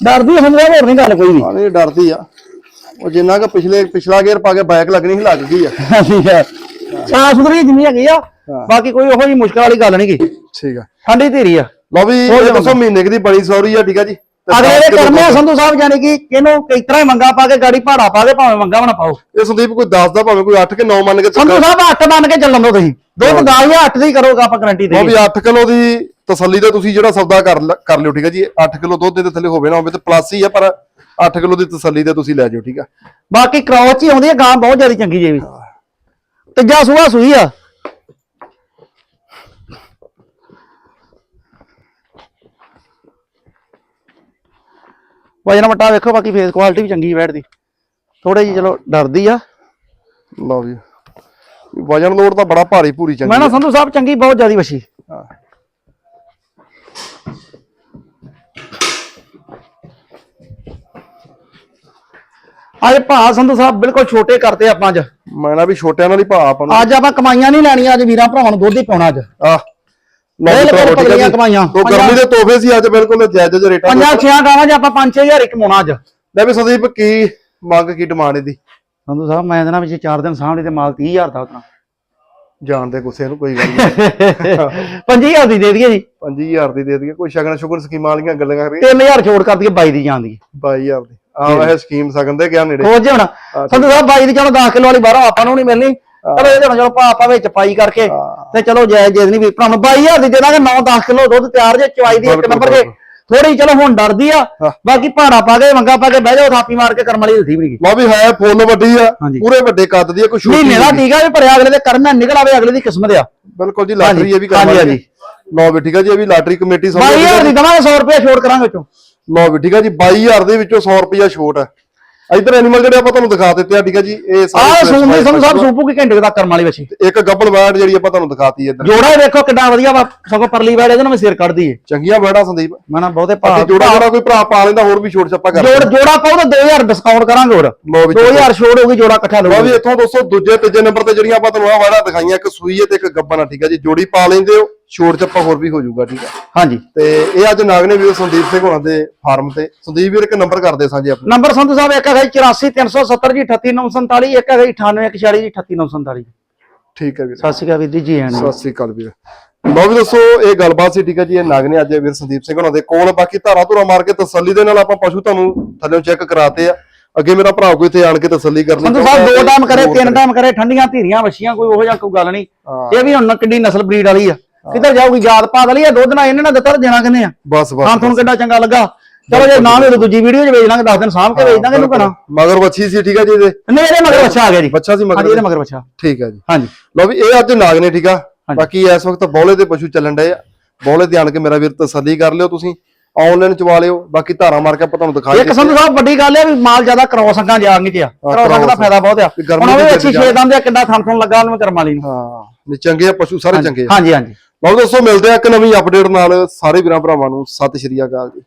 ਡਰਦੀ ਹੁੰਦੀ ਹੋਰ ਨਹੀਂ ਗੱਲ ਕੋਈ ਹਾਂ ਨਹੀਂ ਡਰਦੀ ਆ। ਉਹ ਜਿੰਨਾ ਕਿ ਪਿਛਲੇ ਪਿਛਲਾ ਗੇਅਰ ਪਾ ਕੇ ਬਾਈਕ ਲੱਗਣੀ ਸੀ ਲੱਗ ਗਈ ਆ। ਠੀਕ ਹੈ। ਸਾਫ਼ ਸੁਥਰੀ ਜਿੰਨੀ ਹੈਗੀ ਆ। ਬਾਕੀ ਕੋਈ ਉਹੋ ਜੀ ਮੁਸ਼ਕਲ ਵਾਲੀ ਗੱਲ ਨਹੀਂ ਗੀ ਠੀਕ ਆ। ਠੰਡੀ ਧੀਰੀ ਆ। ਲਓ ਵੀ ਇਹ ਦੱਸੋ ਮਹੀਨੇ ਦੀ ਬਣੀ ਸੌਰੀ ਆ ਠੀਕ ਆ ਜੀ? ਅਗਲੇ ਦੇ ਕਰਮੇ ਆ। ਸੰਧੂ ਸਾਹਿਬ ਜਾਨੀ ਕਿ ਇਹਨੂੰ ਕਈ ਤਰ੍ਹਾਂ ਮੰਗਾ ਪਾ ਕੇ ਗਾੜੀ ਭਾੜਾ ਪਾ ਕੇ ਭਾਵੇਂ ਮੰਗਾ ਬਣਾ ਪਾਓ। ਇਹ ਸੰਦੀਪ ਕੋਈ 10 ਦਾ ਭਾਵੇਂ ਕੋਈ 8 ਕਿ 9 ਮੰਨ ਕੇ ਸੰਧੂ ਸਾਹਿਬ 8 ਮੰਨ ਕੇ ਚੱਲਣ ਦੋ ਤੁਸੀਂ। ਦੁੱਧ 10 ਜਾਂ 8 ਦੀ ਕਰੋਗਾ ਆਪਾਂ ਗਾਰੰਟੀ ਦੇ ਵੀ 8 ਕਿਲੋ ਦੀ ਤਸੱਲੀ ਤੇ ਤੁਸੀਂ ਜਿਹੜਾ ਸੌਦਾ ਕਰ ਕਰ ਲਿਓ ਠੀਕ ਆ ਜੀ। 8 ਕਿਲੋ ਦੁੱਧ ਦੇ ਥੱਲੇ ਹੋਵੇ ਨਾ ਹੋਵੇ ਤੇ ਪਲੱਸ ਹੀ ਆ ਪਰ 8 ਕਿਲੋ ਦੀ ਤਸੱਲੀ ਤੇ ਤੁਸੀਂ ਲੈ ਜਾਓ ਠੀਕ ਆ। ਬਾਕੀ ਕ੍ਰੋਸ ਹੀ ਆਉਂਦੀ ਹੈ ਗਾਂ ਬਹੁਤ ਜ਼ਿਆਦਾ ਚੰਗੀ ਜੇ ਵੀ। ਤੀਜਾ ਸੂਆ ਸੂਈ ਆ। ਵਜਨ ਵਟਾ ਵੇਖੋ ਬਾਕੀ ਫੇਸ ਕੁਆਲਿਟੀ ਵੀ ਚੰਗੀ ਬੈਠਦੀ ਥੋੜੇ ਜੀ ਚਲੋ ਡਰਦੀ ਆ। ਲਓ ਜੀ। ਵਜਨ ਲੋਡ ਤਾਂ ਬੜਾ ਭਾਰੀ ਭੂਰੀ ਚੰਗੀ ਮੈਂ ਨਾ ਸੰਧੂ ਸਾਹਿਬ ਚੰਗੀ ਬਹੁਤ ਜ਼ਿਆਦੀ ਹਾਂ। ਅੱਜ ਭਾ ਸੰਧੂ ਸਾਹਿਬ ਬਿਲਕੁਲ ਛੋਟੇ ਕਰਤੇ ਆਪਾਂ ਅੱਜ। ਮੈਂ ਨਾ ਵੀ ਛੋਟਿਆਂ ਨਾਲ ਹੀ ਭਾ ਆਪਾਂ ਨੂੰ। ਅੱਜ ਆਪਾਂ ਕਮਾਈਆਂ ਨਹੀਂ ਲੈਣੀਆਂ ਅੱਜ ਵੀਰਾਂ ਭਰਾਵਾਂ ਨੂੰ ਦੁੱਧ ਹੀ ਪਾਉਣਾ ਅੱਜ। ਆਹ ਬਿਲਕੁਲ ਪਤਲੀਆਂ ਕਮਾਈਆਂ। ਉਹ ਗਰਮੀ ਦੇ ਤੋਹਫੇ ਸੀ ਅੱਜ ਬਿਲਕੁਲ ਜਾਇਜ਼ ਜਿਹੇ ਰੇਟਾਂ ਪੰਜਾਂ ਛਿਆਂ ਗਾਵਾਂ 'ਚ ਆਪਾਂ 5-6000 ਹੀ ਕਮਾਉਣਾ ਅੱਜ। ਲੈ ਵੀ ਸੰਦੀਪ ਕੀ ਮੰਗ ਕੀ ਡਿਮਾਂਡ ਇਹਦੀ? ਸੰਧੂ ਸਾਹਿਬ ਮੈਂ ਇਹਦੇ ਨਾਲ ਵਿੱਚ 4 ਦਿਨ ਸਾਹਮਣੇ ਤੇ ਮਾਲ 30000 ਦਾ ਉਤਨਾ ਗੁੱਸੇ ਨੂੰ ਕੋਈ ਗੱਲ ਨਹੀਂ। 5000 ਦੀ ਦੇ ਦਈਏ ਜੀ। 5000 ਦੀ ਦੇ ਦਈਏ। ਕੋਈ ਸ਼ਗਨ ਸ਼ੁਗਨ ਸਕੀਮਾਂ ਵਾਲੀਆਂ ਗੱਲਾਂ ਕਰ ਰਹੀ 3000 ਛੋੜ ਕਰ ਦਈਏ 22 ਦੀ ਜਾਂਦੀ 22000 ਦੀ। ਆ ਵੈਸੇ ਸਕੀਮ ਸਕਨ ਦੇ ਗਿਆ ਨੇੜੇ। ਹੋ ਜੇ ਹੁਣ ਸੰਧੂ ਸਾਹਿਬ 22 ਦੀ ਚਲੋ 10 ਕਿਲੋ ਵਾਲੀ ਬਾਹਰੋਂ ਆਪਾਂ ਨੂੰ ਨਹੀਂ ਮਿਲਣੀ। ਚਲੋ ਇਹਦੇ ਨਾਲ ਚਲੋ ਭਾ ਆਪਾਂ ਵਿੱਚ ਪਾਈ ਕਰਕੇ ਤੇ ਚਲੋ ਜਾਇਜ਼ ਜੇ ਨਹੀਂ ਵੀ ਭਰਾ ਨੂੰ 22000 ਦੀ ਦੇ ਦਾਂਗੇ 9-10 ਕਿਲੋ ਦੁੱਧ ਤਿਆਰ ਜੇ ਚਵਾਈ ਦੀ ਇੱਕ ਨੰਬਰ ਜੇ। ਥੋੜੀ ਚਲੋ ਹੁਣ ਡਰਦੀ ਆ। ਬਾਕੀ ਭਾੜਾ ਪਾ ਕੇ ਮੰਗਾ ਪਾ ਕੇ ਬਹਿ ਜਾਓ ਥਾਪੀ ਮਾਰ ਕੇ ਕਰਮ ਵਾਲੀ ਦਿੱਤੀ ਵੀ ਨਹੀਂ ਲਓ ਵੀ ਹੈ ਫੁੱਲ ਵੱਡੀ ਆ। ਪੂਰੇ ਵੱਡੇ ਕੱਦ ਦੀ ਆ ਕੋਈ ਛੋਟੀ ਨਹੀਂ। ਟੀਕਾ ਵੀ ਭਰਿਆ ਅਗਲੇ ਦੇ ਕਰਨਾ ਨਿਕਲ ਆਵੇ ਅਗਲੇ ਦੀ ਕਿਸਮਤ ਆ। ਬਿਲਕੁਲ ਜੀ ਲਾਟਰੀ ਇਹ ਵੀ ਕਰਵਾਈ। ਲਓ ਵੀ ਠੀਕ ਆ ਜੀ ਇਹ ਵੀ ਲਾਟਰੀ ਕਮੇਟੀ ਸਮਝ 22000 ਦੀ ਦਵਾਂਗੇ 100 ਰੁਪਏ ਛੋੜ ਕਰਾਂਗੇ ਵਿੱਚੋਂ। ਲਓ ਵੀ ਠੀਕ ਆ ਜੀ 22000 ਦੇ ਵਿੱਚੋਂ 100 ਰੁਪਿਆ ਛੋਟ ਆ। ਇਧਰ ਐਨੀਮਲ ਜਿਹੜੇ ਆਪਾਂ ਤੁਹਾਨੂੰ ਦਿਖਾ ਦਿੱਤੇ ਆ ਠੀਕ ਆ ਜੀ ਇਹ ਆਹ ਸਾਰੇ ਸੁਣਦੇ ਸਾਨੂੰ ਸਭ ਸੂਪੂ ਕੀ ਘੰਟੇ ਦਾ ਕਰਮ ਵਾਲੀ ਵਿੱਚ ਇੱਕ ਗੱਬਲ ਵੈਟ ਜਿਹੜੀ ਆਪਾਂ ਤੁਹਾਨੂੰ ਦਿਖਾਤੀ ਇੱਧਰ। ਜੋੜਾ ਹੀ ਵੇਖੋ ਕਿੰਨਾ ਵਧੀਆ ਵਾ ਸਗੋਂ ਪਰਲੀ ਵਾਲੇ ਇਹਦੇ ਨਾਲ ਮੈਂ ਸਿਰ ਕੱਢਦੀ ਏ। ਚੰਗੀਆਂ ਵੈੜਾਂ ਸੰਦੀਪ। ਮੈਂ ਨਾ ਬਹੁਤੇ ਭਾਅ ਜੋੜਾ ਜਿਹੜਾ ਕੋਈ ਭਰਾ ਪਾ ਲੈਂਦਾ ਹੋਰ ਵੀ ਛੋਟ ਛੱਪਾ ਕਰ ਜੋੜ ਜੋੜਾ ਪਾਉ ਤਾਂ 2000 ਡਿਸਕਾਊਂਟ ਕਰਾਂਗੇ ਹੋਰ। ਲਓ ਵੀ 2000 ਛੋੜ ਹੋਊਗੀ ਜੋੜਾ ਇਕੱਠਾ ਲਓ ਵੀ ਇੱਥੋਂ ਦੋਸਤੋ ਦੂਜੇ ਤੀਜੇ ਨੰਬਰ ਤੇ ਜਿਹੜੀਆਂ ਆਪਾਂ ਤੁਹਾਨੂੰ ਆ ਵੈੜਾਂ ਦਿਖਾਈਆਂ ਇੱਕ ਸੂਈ ਹੈ ਤੇ ਇੱਕ ਗੱਬਨ ਆ ਠੀਕ ਆ ਜੀ ਜੋੜੀ ਪਾ ਲੈਂਦੇ ਹੋ। ਛੋਟ ਛੱਪਾ ਹੋਰ ਵੀ ਹੋ ਜਾਊਗਾ ਠੀਕ ਆ? ਹਾਂਜੀ। ਤੇ ਇਹ ਅੱਜ ਨਾਗਨੇ ਵੀਰ ਸੰਦੀਪ ਸਿੰਘ ਹੋਣਾ ਦੇ ਫਾਰਮ ਤੇ। ਸੰਦੀਪ ਵੀਰ ਇੱਕ ਨੰਬਰ ਕਰਦੇ ਸਾਂਝੇ ਆਪਣੇ। ਨੰਬਰ ਸੰਧੂ ਸਾਹਿਬ ਇੱਕ ਹੈਗਾ 84370 ਜੀ 38947 ਇੱਕ ਹੈਗਾ 9846 ਜੀ 38947 ਠੀਕ ਹੈ ਵੀਰ। ਸਤਿ ਸ਼੍ਰੀ ਅਕਾਲ ਵੀਰ ਜੀ ਜੀ ਨੂੰ। ਸਤਿ ਸ੍ਰੀ ਅਕਾਲ ਵੀਰ। ਵੀ ਦੱਸੋ ਇਹ ਗੱਲਬਾਤ ਸੀ ਠੀਕ ਹੈ ਜੀ ਇਹ ਨਾਗਨੇ ਅੱਜ ਵੀਰ ਸੰਦੀਪ ਸਿੰਘ ਹੋਣਾ ਦੇ ਕੋਲ। ਬਾਕੀ ਧਾਰਾ ਧੁਰਾ ਮਾਰ ਕੇ ਤਸੱਲੀ ਦੇ ਨਾਲ ਆਪਾਂ ਪਸ਼ੂ ਤੁਹਾਨੂੰ ਥੱਲੇੋਂ ਚੈੱਕ ਕਰਾਤੇ ਆ। ਅੱਗੇ ਮੇਰਾ ਭਰਾ ਕੋਈ ਇੱਥੇ ਆਣ ਕੇ ਤਸੱਲੀ ਕਰ ਲਈ ਸਾਹਿਬ ਦੋ ਟਾਈਮ ਕਰੇ ਤਿੰਨ ਟਾਈਮ ਕਰੇ ਠੰਡੀਆਂ ਧੀਰੀਆਂ ਵਛੀਆਂ ਕੋਈ ਉਹੋ ਜਿਹਾ ਕੋਈ ਗੱਲ ਨਹੀਂ। ਹਾਂ। ਇਹ ਵੀ ਹੁਣ ਕਿੱਡੀ ਨਸਲ ਬਰੀਡ ਵਾਲੀ ਆ। ਕਿੱਧਰ ਜਾਊਗੀ? ਜਾਤ ਪਾਤ ਵਾਲੀ ਆ ਦੁੱਧ ਨਾਲ ਇਹਨੇ ਨਾਲ ਦਿੱਤਾ ਤਾਂ ਦੇਣਾ ਕਿੰਨੇ ਆ? ਬਸ ਬਸ ਹਾਂ ਤੁਹਾਨੂੰ ਕਿੰਨਾ ਚੰਗਾ ਲੱਗਾ। ਚਲੋ ਜੇ ਨਾ ਵੀ ਦੂਜੀ ਵੀਡੀਓ 'ਚ ਵੇਚ ਲਾਂਗੇ 10 ਦਿਨ ਸਾਂਭ ਕੇ ਵੇਚ ਦਾਂਗੇ ਇਹਨੂੰ ਕਰਾਂ ਮਗਰ ਬੱਚੀ ਸੀ ਠੀਕ ਹੈ ਜੀ ਇਹਦੇ? ਨਹੀਂ ਇਹਦੇ ਮਗਰ ਬੱਚਾ ਆ ਗਿਆ ਜੀ। ਬੱਚਾ ਸੀ ਹਾਂਜੀ ਮਗਰ ਇਹਦੇ ਮਗਰ ਬੱਚਾ ਠੀਕ ਹੈ ਜੀ। ਹਾਂਜੀ। ਲਓ ਵੀ ਇਹ ਅੱਜ ਨਾਗਨੇ ਠੀਕ ਆ? ਬਾਕੀ ਇਸ ਵਕਤ ਬੌਲੇ ਦੇ ਪਸ਼ੂ ਚੱਲਣ ਡਏ ਆ। ਬੌਲੇ ਤੇ ਆਣ ਕੇ ਮੇਰਾ ਵੀਰ ਤਸੱਲੀ ਕਰ ਲਿਓ ਤੁਸੀਂ। ਆਨਲਾਈਨ ਚਵਾ ਲਿਓ। ਬਾਕੀ ਧਾਰਾ ਮਾਰ ਕੇ ਆਪਾਂ ਤੁਹਾਨੂੰ ਦਿਖਾਈ ਇੱਕ ਸੰਧੂ ਸਾਹਿਬ ਵੱਡੀ ਗੱਲ ਹੈ ਵੀ ਮਾਲ ਜ਼ਿਆਦਾ ਕਰੋਸ ਅੰਗਾਂ ਜਾਣ ਚ ਆ ਕਰੋਸ ਅੰਗ ਦਾ। ਫਾਇਦਾ ਬਹੁਤ ਆ। ਹੁਣ ਉਹ ਅੱਛੀ ਛੇ ਦੰਦ ਆ ਕਿੱਡਾ ਥਣ ਥਣ ਲੱਗਾ ਉਹਨੂੰ ਕਰਮ ਵਾਲੀ ਨੂੰ। ਹਾਂ ਨਹੀਂ ਚੰਗੇ ਆ ਪਸ਼ੂ ਸਾਰੇ ਚੰਗੇ ਆ। ਹਾਂਜੀ ਹਾਂਜੀ। ਲਓ ਦੋਸਤੋ, ਮਿਲਦੇ ਆ ਇੱਕ ਨਵੀਂ ਅਪਡੇਟ ਨਾਲ। ਸਾਰੇ ਵੀਰਾਂ ਭਰਾਵਾਂ ਨੂੰ ਸਤਿ ਸ਼੍ਰੀ ਅਕਾਲ ਜੀ।